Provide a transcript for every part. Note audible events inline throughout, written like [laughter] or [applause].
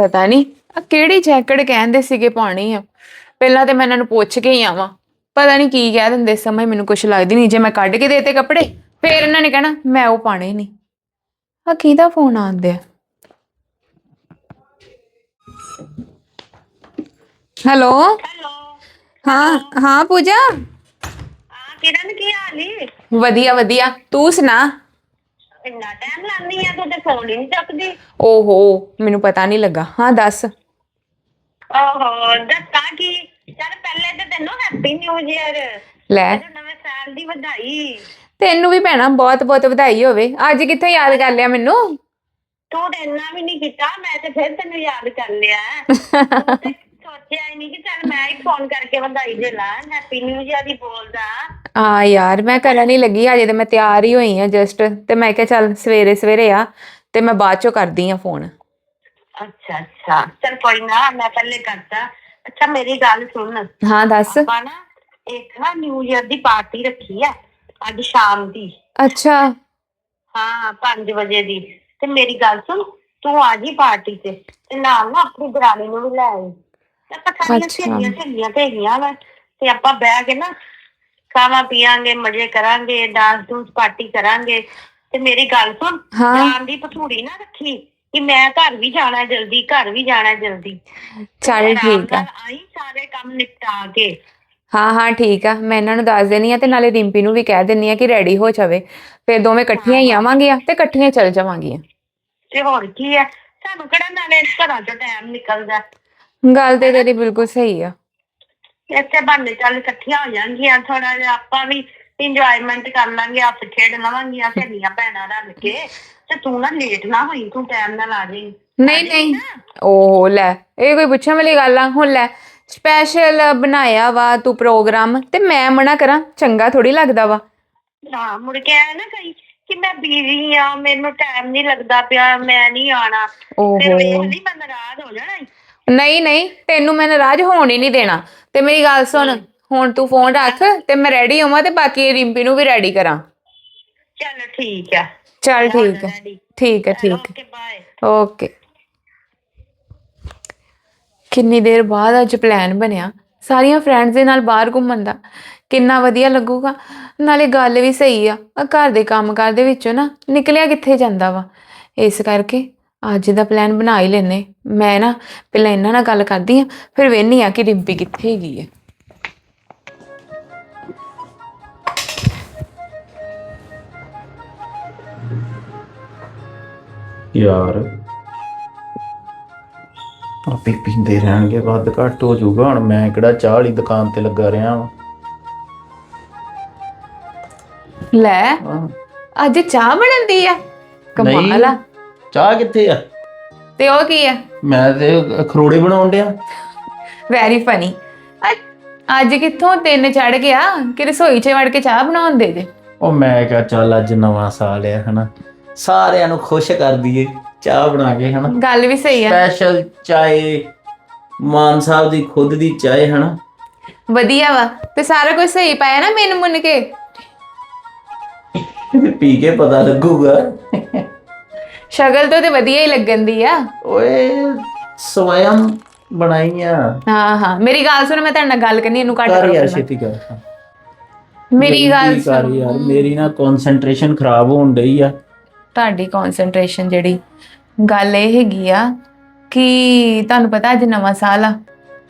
ਪਤਾ ਨਹੀਂ ਆ ਕਿਹੜੀ ਜੈਕਟ ਕਹਿੰਦੇ ਸੀਗੇ ਪਾਣੀ ਆ। ਪਹਿਲਾਂ ਤੇ ਮੈਂ ਇਹਨਾਂ ਨੂੰ ਪੁੱਛ ਕੇ ਹੀ ਆਵਾਂ। ਪਤਾ ਨਹੀਂ ਕੀ ਕਹਿ ਦਿੰਦੇ ਇਸ ਸਮੇਂ ਮੈਨੂੰ ਕੁਝ ਲੱਗਦੀ ਨਹੀਂ ਜੇ ਮੈਂ ਕੱਢ ਕੇ ਦੇਤੇ ਕੱਪੜੇ ਫੇਰ ਇਹਨਾਂ ਨੇ ਕਹਿਣਾ ਮੈਂ ਉਹ ਪਾਣੇ ਨਹੀਂ ਆ ਕਿਹਦਾ ਫੋਨ ਆਉਂਦਿਆ? ਹੈਲੋ? ਹੈਲੋ। ਹਾਂ ਹਾਂ ਪੂਜਾ? ਹਾਂ ਕਿਰਨ ਕੀ ਹਾਲ ਈ ਵਧੀਆ ਵਧੀਆ। ਤੂੰ ਸੁਣਾ? ਇੰਨਾ ਟਾਈਮ ਲਾਨੀ ਆ ਤੂੰ ਤੇ ਫੋਨ ਹੀ ਨਹੀਂ ਚੱਕਦੀ। ਓਹੋ ਮੈਨੂੰ ਪਤਾ ਨਹੀਂ ਲੱਗਾ। ਹਾਂ ਦੱਸ। ਓਹੋ ਦੱਸਾਂ ਕੀ? ਚੱਲ ਪਹਿਲੇ ਤੇ ਤੈਨੂੰ ਹੈਪੀ ਨਿਊ ਇਅਰ ਲੈ। ਨਵੇਂ ਸਾਲ ਦੀ ਵਧਾਈ। ਤੈਨੂੰ ਵੀ ਭੈਣਾ ਬਹੁਤ ਬਹੁਤ ਵਧਾਈ ਹੋਵੇ। ਅੱਜ ਕਿੱਥੇ ਯਾਦ ਕਰ ਲਿਆ ਮੈਨੂੰ? ਤੂੰ ਤੇ ਇੰਨਾ ਵੀ ਨਹੀਂ ਕੀਤਾ ਮੈਂ ਤੇ ਫਿਰ ਤੈਨੂੰ ਯਾਦ ਕਰ ਲਿਆ। [laughs] ਤੂੰ ਤੇ ਸੋਚਿਆ ਹੀ ਨਹੀਂ ਕਿ ਚੱਲ ਮੈਂ ਹੀ ਫੋਨ ਕਰਕੇ ਵਧਾਈ ਦੇ ਲਾਂ। ਹੈਪੀ ਨਿਊ ਇਅਰ ਦੀ ਬੋਲਦਾ ਆ ਯਾਰ ਮੈਂ ਕਰਨ ਨਹੀਂ ਲੱਗੀ ਹਜੇ ਤੇ ਮੈਂ ਤਿਆਰ ਹੀ ਹੋਈ ਆ ਜਸਟ ਤੇ ਮੈਂ ਕਿਹਾ ਚੱਲ ਸਵੇਰੇ ਸਵੇਰੇ ਆ ਤੇ ਮੈਂ ਬਾਅਦ ਚੋਂ ਕਰਦੀ ਆ ਫੋਨ ਅੱਛਾ ਅੱਛਾ। ਚੱਲ ਕੋਈ ਨਾ ਮੈਂ ਪਹਿਲੇ ਕਰਤਾ ਅੱਛਾ ਮੇਰੀ ਗੱਲ ਸੁਣ। ਹਾਂ ਦੱਸ। ਆਪਾਂ ਨਾ ਇੱਕ ਨਾ ਨਿਊ ਇਅਰ ਦੀ ਪਾਰਟੀ ਰੱਖੀ ਆ ਅੱਜ ਸ਼ਾਮ ਦੀ। ਅੱਛਾ। ਹਾਂ 5 ਵਜੇ ਦੀ। ਤੇ ਮੇਰੀ ਗੱਲ ਸੁਣ ਤੂੰ ਆ ਜੀ ਪਾਰਟੀ ਤੇ ਤੇ ਨਾਲ ਨਾ ਆਪਣੀ ਦਰਾਣੀ ਨੂੰ ਵੀ ਲੈ ਆਈ। ਤੇ ਆਪਾਂ ਸਾਰੀਆਂ ਅੱਛਾ। ਸਹੇਲੀਆਂ ਸਹੇਲੀਆਂ ਤੇ ਹੈਗੀਆਂ ਵਾ ਤੇ ਆਪਾਂ ਬਹਿ ਕੇ ਨਾ ਖਾਵਾਂ ਪੀਾਂਗੇ ਮਜ਼ੇ ਕਰਾਂਗੇ ਡਾਂਸ ਡੂੰਸ ਪਾਰਟੀ ਕਰਾਂਗੇ। ਤੇ ਮੇਰੀ ਗੱਲ ਸੁਣ ਹਾਂ। ਜਾਣ ਦੀ ਪਥੂੜੀ ਨਾ ਰੱਖੀ ਕਿ ਮੈਂ ਘਰ ਵੀ ਜਾਣਾ ਹੈ ਜਲਦੀ ਘਰ ਵੀ ਜਾਣਾ ਹੈ ਜਲਦੀ। ਚੱਲ ਆਰਾਮ ਠੀਕ ਆ। ਨਾਲ ਆਈ ਸਾਰੇ ਕੰਮ ਨਿਪਟਾ ਕੇ। ਹਾਂ ਹਾਂ ਠੀਕ ਆ। ਮੈਂ ਇਹਨਾਂ ਨੂੰ ਦੱਸ ਦੇਣੀ ਆ ਤੇ ਨਾਲੇ ਰਿੰਪੀ ਨੂੰ ਵੀ ਕਹਿ ਦਿੰਨੀ ਆ ਕਿ ਰੈਡੀ ਹੋ ਜਾਵੇ। ਫਿਰ ਦੋਵੇਂ ਇਕੱਠੀਆਂ ਹੀ ਆਵਾਂਗੀਆਂ ਤੇ ਇਕੱਠੀਆਂ ਚੱਲ ਜਾਵਾਂਗੀਆਂ। ਤੇ ਹੋਰ ਕੀ ਹੈ? ਸਾਨੂੰ ਕਿਹੜਾ ਨਾਲੇ ਘਰਾਂ ਚੋਂ ਟਾਈਮ ਨਿਕਲਦਾ। ਗੱਲ ਤੇ ਤੇਰੀ ਬਿਲਕੁਲ ਸਹੀ ਆ। ਇੱਥੇ ਬੰਦੇ ਚੱਲ ਇਕੱਠੀਆਂ ਹੋ ਜਾਣਗੀਆਂ। ਥੋੜਾ ਜਿਹਾ ਆਪਾਂ ਵੀ ਇੰਜੋਇਮੈਂਟ ਕਰ ਲਾਂਗੇ ਆਪ ਖੇਡ ਲਵਾਂਗੀਆਂ ਸਹੇਲੀਆਂ ਭੈਣਾਂ ਰਲ ਕੇ। ਤੇ ਤੂੰ ਨਾ ਲੇਟ ਨਾ ਹੋਈ ਤੂੰ ਟਾਈਮ ਨਾਲ ਆ ਜਾਈਂ। ਨਹੀਂ ਨਹੀਂ। ਓਹ ਲੈ ਇਹ ਕੋਈ ਪੁੱਛਣ ਵਾਲੀ ਗੱਲ ਆ? ਹੁਣ ਲੈ ਸਪੈਸ਼ਲ ਬਣਾਇਆ ਵਾ ਤੂੰ ਪ੍ਰੋਗਰਾਮ ਤੇ ਮੈਂ ਮਨਾ ਕਰਾਂ ਚੰਗਾ ਥੋੜੀ ਲੱਗਦਾ ਵਾ। ਨਾ ਮੁੜ ਕੇ ਆਇਆ ਨਾ ਕਈ ਕਿ ਮੈਂ ਬੀਜ਼ੀ ਆ ਮੈਨੂੰ ਟਾਈਮ ਨਹੀਂ ਲੱਗਦਾ ਪਿਆ ਮੈਂ ਨਹੀਂ ਆਣਾ ਫਿਰ ਵੇਖ ਓਹੋ ਲਈ ਮੈਂ ਨਾਰਾਜ਼ ਹੋ ਜਾਣਾ ਈ। ਨਹੀਂ ਨਹੀਂ ਤੈਨੂੰ ਮੈਂ ਨਾਰਾਜ਼ ਹੋਣ ਹੀ ਨਹੀਂ ਦੇਣਾ। ਤੇ ਮੇਰੀ ਗੱਲ ਸੁਣ ਹੁਣ ਤੂੰ ਫੋਨ ਰੱਖ ਤੇ ਮੈਂ ਰੈਡੀ ਹੋਵਾਂ ਤੇ ਬਾਕੀ ਰਿੰਪੀ ਨੂੰ ਵੀ ਰੈਡੀ ਕਰਾਂ। ਚੱਲ ਠੀਕ ਆ। ਚੱਲ ਠੀਕ ਹੈ ਠੀਕ ਹੈ ਠੀਕ ਓਕੇ ਬਾਏ ਹੈ ਓਕੇ ਕਿੰਨੀ ਦੇਰ ਬਾਅਦ ਅੱਜ ਪਲਾਨ ਬਣਿਆ। ਸਾਰੀਆਂ ਫਰੈਂਡਸ ਦੇ ਨਾਲ ਬਾਹਰ ਘੁੰਮਣ ਦਾ। ਕਿੰਨਾ ਵਧੀਆ ਲੱਗੂਗਾ। ਨਾਲੇ ਗੱਲ ਵੀ ਸਹੀ ਆ। ਆ ਘਰ ਦੇ ਕੰਮਕਾਰ ਦੇ ਵਿੱਚੋਂ ਨਾ ਨਿਕਲਿਆ ਕਿੱਥੇ ਜਾਂਦਾ ਵਾ। ਇਸ ਕਰਕੇ ਅੱਜ ਦਾ ਪਲਾਨ ਬਣਾ ਹੀ ਲੈਨੇ ਮੈਂ ਨਾ ਪਹਿਲਾਂ ਇਹਨਾਂ ਨਾਲ ਗੱਲ ਕਰਦੀ ਆ ਫਿਰ ਵੇਖਨੀ ਆ ਕਿ ਰਿੰਪੀ ਕਿੱਥੇ ਹੈਗੀ ਹੈ। ਯਾਰ ਆਪੇ ਪੀਂਦੇ ਰਹਿਣਗੇ ਵੱਧ ਘੱਟ ਹੋ ਜਾਊਗਾ। ਹੁਣ ਮੈਂ ਕਿਹੜਾ ਚਾਹ ਵਾਲੀ ਦੁਕਾਨ ਤੇ ਲੱਗਾ ਰਿਹਾ ਵਾਂ। ਲੈ ਅੱਜ ਚਾਹ ਬਣਦੀ ਆ? ਕਮਾਲ ਆ। ਚਾਹ ਕਿੱਥੇ ਆ? ਤੇ ਉਹ ਕੀ ਆ? ਮੈਂ ਤੇ ਖਰੋੜੇ ਬਣਾਉਣ ਡਿਆ। ਵੈਰੀ ਫਨੀ ਅੱਜ ਕਿੱਥੋਂ ਤਿੰਨ ਚੜ ਗਿਆ? ਕਿ ਰਸੋਈ 'ਚ ਵੜ ਕੇ ਚਾਹ ਬਣਾਉਂਦੇ ਜੇ? ਉਹ ਮੈਂ ਕਿਹਾ ਚੱਲ ਅੱਜ ਨਵਾਂ ਸਾਲ ਆ ਹਨਾ। ਸਾਰਿਆਂ ਨੂੰ ਖੁਸ਼ ਕਰ ਦਈਏ ਚਾਹ ਬਣਾ ਕੇ ਹਨਾ। ਗੱਲ ਵੀ ਸਹੀ ਆ। ਸਪੈਸ਼ਲ ਚਾਏ ਮਾਨ ਸਾਹਿਬ ਦੀ ਖੁਦ ਦੀ ਚਾਏ ਹਨਾ। ਵਧੀਆ ਵਾ। ਤੇ ਸਾਰਾ ਕੁਝ ਸਹੀ ਪਾਇਆ ਨਾ ਮੈਨੂੰ ਮੁੰਨ ਕੇ? ਪੀ ਕੇ ਪਤਾ ਲੱਗੂਗਾ। ਸ਼ਕਲ ਤੋਂ ਤੇ ਵਧੀਆ ਹੀ ਲੱਗਣ ਦੀ ਆ। ਓਏ ਸਵਯੰ ਬਣਾਈਆਂ ਹਾਂ ਹਾਂ। ਮੇਰੀ ਗੱਲ ਸੁਣ ਮੈਂ ਤੁਹਾਡੇ ਨਾਲ ਗੱਲ ਕਰਨੀ ਇਹਨੂੰ ਕੱਟ ਕਰ ਯਾਰ। ਛੇਤੀ ਕਰ। ਮੇਰੀ ਗੱਲ ਕਰ ਸੁਣ। ਯਾਰ ਮੇਰੀ ਨਾ ਕਨਸੈਂਟਰੇਸ਼ਨ ਖਰਾਬ ਹੋਣ ਡਈ ਆ। ਤੁਹਾਡੀ ਕਨਸੈਂਟਰੇਸ਼ਨ ਜਿਹੜੀ ਗੱਲ ਇਹ ਹੈਗੀ ਆ ਕਿ ਤੁਹਾਨੂੰ ਪਤਾ ਅੱਜ ਨਵਾਂ ਸਾਲ ਆ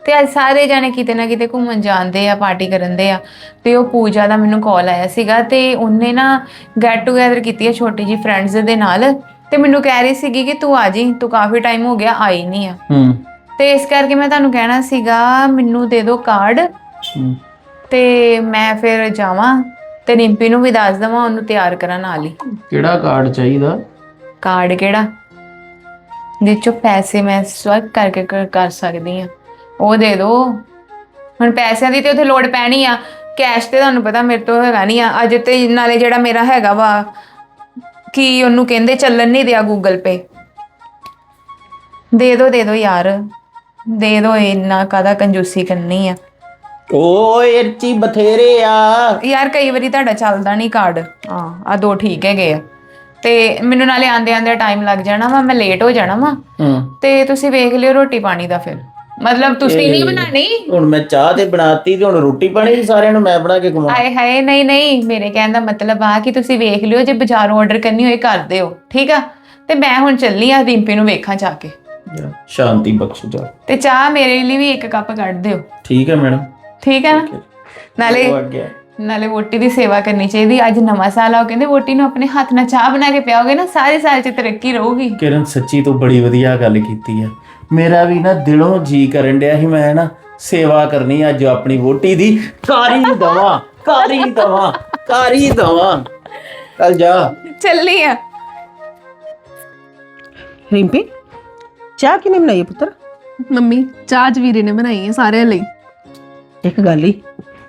ਤੇ ਅੱਜ ਸਾਰੇ ਜਾਣੇ ਕਿਤੇ ਨਾ ਕਿਤੇ ਘੁੰਮਣ ਜਾਂਦੇ ਆ ਪਾਰਟੀ ਕਰਨ ਦੇ ਆ। ਤੇ ਉਹ ਪੂਜਾ ਦਾ ਮੈਨੂੰ ਕਾਲ ਆਇਆ ਸੀਗਾ ਤੇ ਉਹਨੇ ਨਾ ਗੈਟ ਟੂਗੇਦਰ ਕੀਤੀ ਹੈ ਛੋਟੀ ਜੀ ਫਰੈਂਡਸ ਦੇ ਨਾਲ। ਤੇ ਮੈਨੂੰ ਕਹਿ ਰਹੀ ਸੀਗੀ ਕਿ ਤੂੰ ਆ ਜੀ ਤੂੰ ਕਾਫੀ ਟਾਈਮ ਹੋ ਗਿਆ ਆਈ ਨਹੀਂ ਆ। ਹੂੰ। ਤੇ ਇਸ ਕਰਕੇ ਮੈਂ ਤੁਹਾਨੂੰ ਕਹਿਣਾ ਸੀਗਾ ਮੈਨੂੰ ਦੇ ਦਿਓ ਕਾਰਡ ਹੂੰ। ਤੇ ਮੈਂ ਫਿਰ ਜਾਵਾਂ ਤੇ ਰਿੰਪੀ ਨੂੰ ਵੀ ਦੱਸ ਦਵਾਂ ਉਹਨੂੰ ਤਿਆਰ ਕਰਾਂ ਨਾਲ ਹੀ। ਕਿਹੜਾ ਕਾਰਡ ਚਾਹੀਦਾ? ਕਾਰਡ ਕਿਹੜਾ? ਜਿਹ ਚੋਂ ਪੈਸੇ ਮੈਂ ਸਵਾਈਪ ਕਰਕੇ ਕਰ- ਕਰ ਸਕਦੀ ਆ। ਉਹ ਦੇ ਦਿਓ। ਹੁਣ ਪੈਸਿਆਂ ਦੀ ਤੇ ਉੱਥੇ ਲੋੜ ਪੈਣੀ ਆ। ਕੈਸ਼ ਤੇ ਤੁਹਾਨੂੰ ਪਤਾ ਮੇਰੇ ਤੋਂ ਹੈਗਾ ਨਹੀਂ ਆ। ਅੱਜ ਤੇ ਨਾਲੇ ਜਿਹੜਾ ਮੇਰਾ ਹੈਗਾ ਵਾ ਕੀ ਉਹਨੂੰ ਕਹਿੰਦੇ ਚੱਲਣ ਨਹੀਂ ਦਿਆ ਗੂਗਲ ਪੇ ਦੇ ਦਿਓ ਦੇ ਦਿਓ ਯਾਰ। ਦੇ ਦਿਓ ਇੰਨਾ ਕਾਦਾ ਕੰਜੂਸੀ ਕਰਨੀ ਆ। ਓਏ ਇੱਚੀ ਬਥੇਰੇ ਆ। ਯਾਰ ਕਈ ਵਾਰੀ ਤੁਹਾਡਾ ਚੱਲਦਾ ਨਹੀਂ ਕਾਰਡ ਹਾਂ ਆ ਦੋ ਠੀਕ ਹੈਗੇ ਆ। ਤੇ ਮੈਨੂੰ ਨਾਲੇ ਆਂਦੇ ਆਂਦੇ ਟਾਈਮ ਲੱਗ ਜਾਣਾ ਵਾ ਮੈਂ ਲੇਟ ਹੋ ਜਾਣਾ ਵਾ। ਹੂੰ। ਤੇ ਤੁਸੀਂ ਵੇਖ ਲਿਓ ਰੋਟੀ ਪਾਣੀ ਦਾ ਫਿਰ। ਮਤਲਬ ਤੁਸੀਂ ਨਹੀਂ ਬਣਾਣੀ ਹੁਣ ਮੈਂ ਚਾਹ ਤੇ ਬਣਾਤੀ ਤੇ ਹੁਣ ਰੋਟੀ ਪਾਣੀ ਵੀ ਸਾਰਿਆਂ ਨੂੰ ਮੈਂ ਬਣਾ ਕੇ ਖਵਾਉਂ ਹਾਏ ਹਾਏ ਨਹੀਂ ਨਹੀਂ ਮੇਰੇ ਕਹਿਣ ਦਾ ਮਤਲਬ ਆ ਕਿ ਤੁਸੀਂ ਵੇਖ ਲਿਓ ਜੇ ਬਾਜ਼ਾਰੋਂ ਆਰਡਰ ਕਰਨੀ ਹੋਏ ਕਰ ਦਿਓ ਠੀਕ ਆ? ਤੇ ਮੈਂ ਹੁਣ ਚੱਲੀ ਆ ਰਿੰਪੀ ਨੂੰ ਵੇਖਾਂ ਜਾ ਕੇ। ਸ਼ਾਂਤੀ ਬਖਸ਼ ਜਾ। ਤੇ ਚਾਹ ਮੇਰੇ ਲਈ ਵੀ ਇੱਕ ਕੱਪ ਕੱਢ ਦਿਓ। ਠੀਕ ਹੈ ਮੈਡਮ। ਠੀਕ ਹੈ। ਨਾ ਨਾਲੇ ਉਹ ਅੱਗੇ ਨਾਲੇ ਵੋਟੀ ਦੀ ਸੇਵਾ ਕਰਨੀ ਚਾਹੀਦੀ ਅੱਜ ਨਵਾਂ ਸਾਲ ਆ ਉਹ ਕਹਿੰਦੇ ਵੋਟੀ ਨੂੰ ਆਪਣੇ ਹੱਥ ਨਾਲ ਚਾਹ ਬਣਾ ਕੇ ਪਿਆਓਗੇ ਨਾ ਸਾਰੇ ਸਾਲ ਚ ਤਰੱਕੀ ਰਹੂਗੀ। ਕਿਰਨ ਸੱਚੀ ਤੋਂ ਬੜੀ ਵਧੀਆ ਗੱਲ ਕੀਤੀ ਹੈ ਮੇਰਾ ਵੀ ਨਾ ਦਿਲੋਂ ਜੀ ਕਰਨ ਡਿਆ ਸੀ ਮੈਂ ਨਾ ਸੇਵਾ ਕਰਨੀ ਅੱਜ ਆਪਣੀ ਵੋਟੀ ਦੀ। ਕਾਰੀ ਦਵਾ ਕਾਰੀ ਦਵਾ ਕਾਰੀ ਦਵਾ। ਚੱਲ ਜਾ। ਚੱਲੀ ਆ। ਰਿੰਪੀ ਚਾਹ ਕਿਨੇ ਬਣਾਈ ਹੈ ਪੁੱਤਰ? ਮੰਮੀ ਚਾਹ ਅੱਜ ਵੀਰੇ ਨੇ ਬਣਾਈ ਹੈ ਸਾਰਿਆਂ ਲਈ। ਇੱਕ ਗੱਲ ਹੀ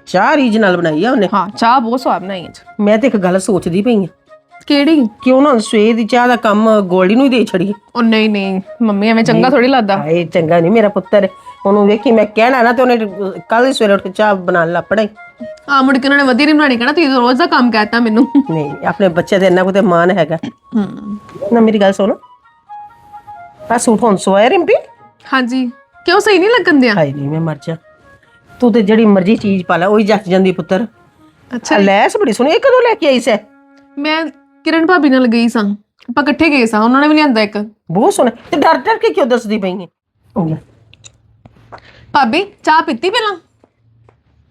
ਚਾਹ ਰੀਜ ਨਾਲ ਬਣਾਈ ਆ ਉਹਨੇ। ਹਾਂ ਚਾਹ ਬਹੁਤ ਸਵਾਦ ਬਣਾਈ ਅੱਜ। ਮੈਂ ਤੇ ਇੱਕ ਗੱਲ ਸੋਚਦੀ ਪਈ ਆ ਕਿਹੜੀ? ਕਿਉਂ ਨਾ ਸਵੇਰ ਦੀ ਚਾਹ ਦਾ ਕੰਮ ਗੋਲਡੀ ਨੂੰ ਹੀ ਦੇ ਛੜੀਏ ਉਹ ਨਹੀਂ ਨਹੀਂ ਮੰਮੀ ਐਵੇਂ ਚੰਗਾ ਥੋੜੀ ਲੱਗਦਾ। ਹਾਏ ਚੰਗਾ ਨਹੀਂ ਮੇਰਾ ਪੁੱਤਰ। ਉਹਨੂੰ ਵੇਖੀ ਮੈਂ ਕਹਿਣਾ ਨਾ ਤੇ ਉਹਨੇ ਕੱਲ ਹੀ ਸਵੇਰੇ ਉੱਠ ਕੇ ਚਾਹ ਬਣਾਉਣ ਲੱਪੜਾ ਆ ਮੁੜ ਕੇ ਉਹਨਾਂ ਨੇ ਵਧੀਆ ਨਹੀਂ ਬਣਾਣੀ ਕਹਿਣਾ ਤੁਸੀਂ ਰੋਜ਼ ਦਾ ਕੰਮ ਕਹਿਤਾ ਮੈਨੂੰ। ਨਹੀਂ ਆਪਣੇ ਬੱਚੇ ਤੇ ਇੰਨਾ ਤੇ ਮਾਨ ਹੈਗਾ। ਨਾ ਮੇਰੀ ਗੱਲ ਸੁਣ। ਆ ਸੂਟ ਹੁਣ ਸਵਾਇਆ ਰਿੰਪੀ? ਹਾਂਜੀ। ਕਿਉਂ ਸਹੀ ਨਹੀਂ ਲੱਗਣ ਦਿਆ? ਹਾਏ ਨਹੀਂ ਮੈਂ ਮਰ ਜਾ। ਤੂੰ ਤੇ ਜਿਹੜੀ ਮਰਜ਼ੀ ਚੀਜ਼ ਪਾ ਲੈ ਉਹੀ ਜੱਚ ਜਾਂਦੀ ਪੁੱਤਰ। ਅੱਛਾ। ਆ ਲੈਸ ਬੜੀ ਸੋਹਣੀ ਇਹ ਕਦੋਂ ਲੈ ਕੇ ਆਈ ਸੈ? ਮੈਂ ਕਿਰਨ ਭਾਬੀ ਨਾਲ ਗਈ ਸਾਂ। ਆਪਾਂ ਇਕੱਠੇ ਗਏ ਸਾਂ ਉਹਨਾਂ ਨੇ ਵੀ ਲਿਆਂਦਾ ਇੱਕ। ਬਹੁਤ ਸੋਹਣਾ। ਤੇ ਡਰ ਡਰ ਕੇ ਕਿਉਂ ਦੱਸਦੀ ਪਈ ਹੈ ਉਹ ਲੈ। ਭਾਬੀ ਚਾਹ ਪੀਤੀ ਪਹਿਲਾਂ?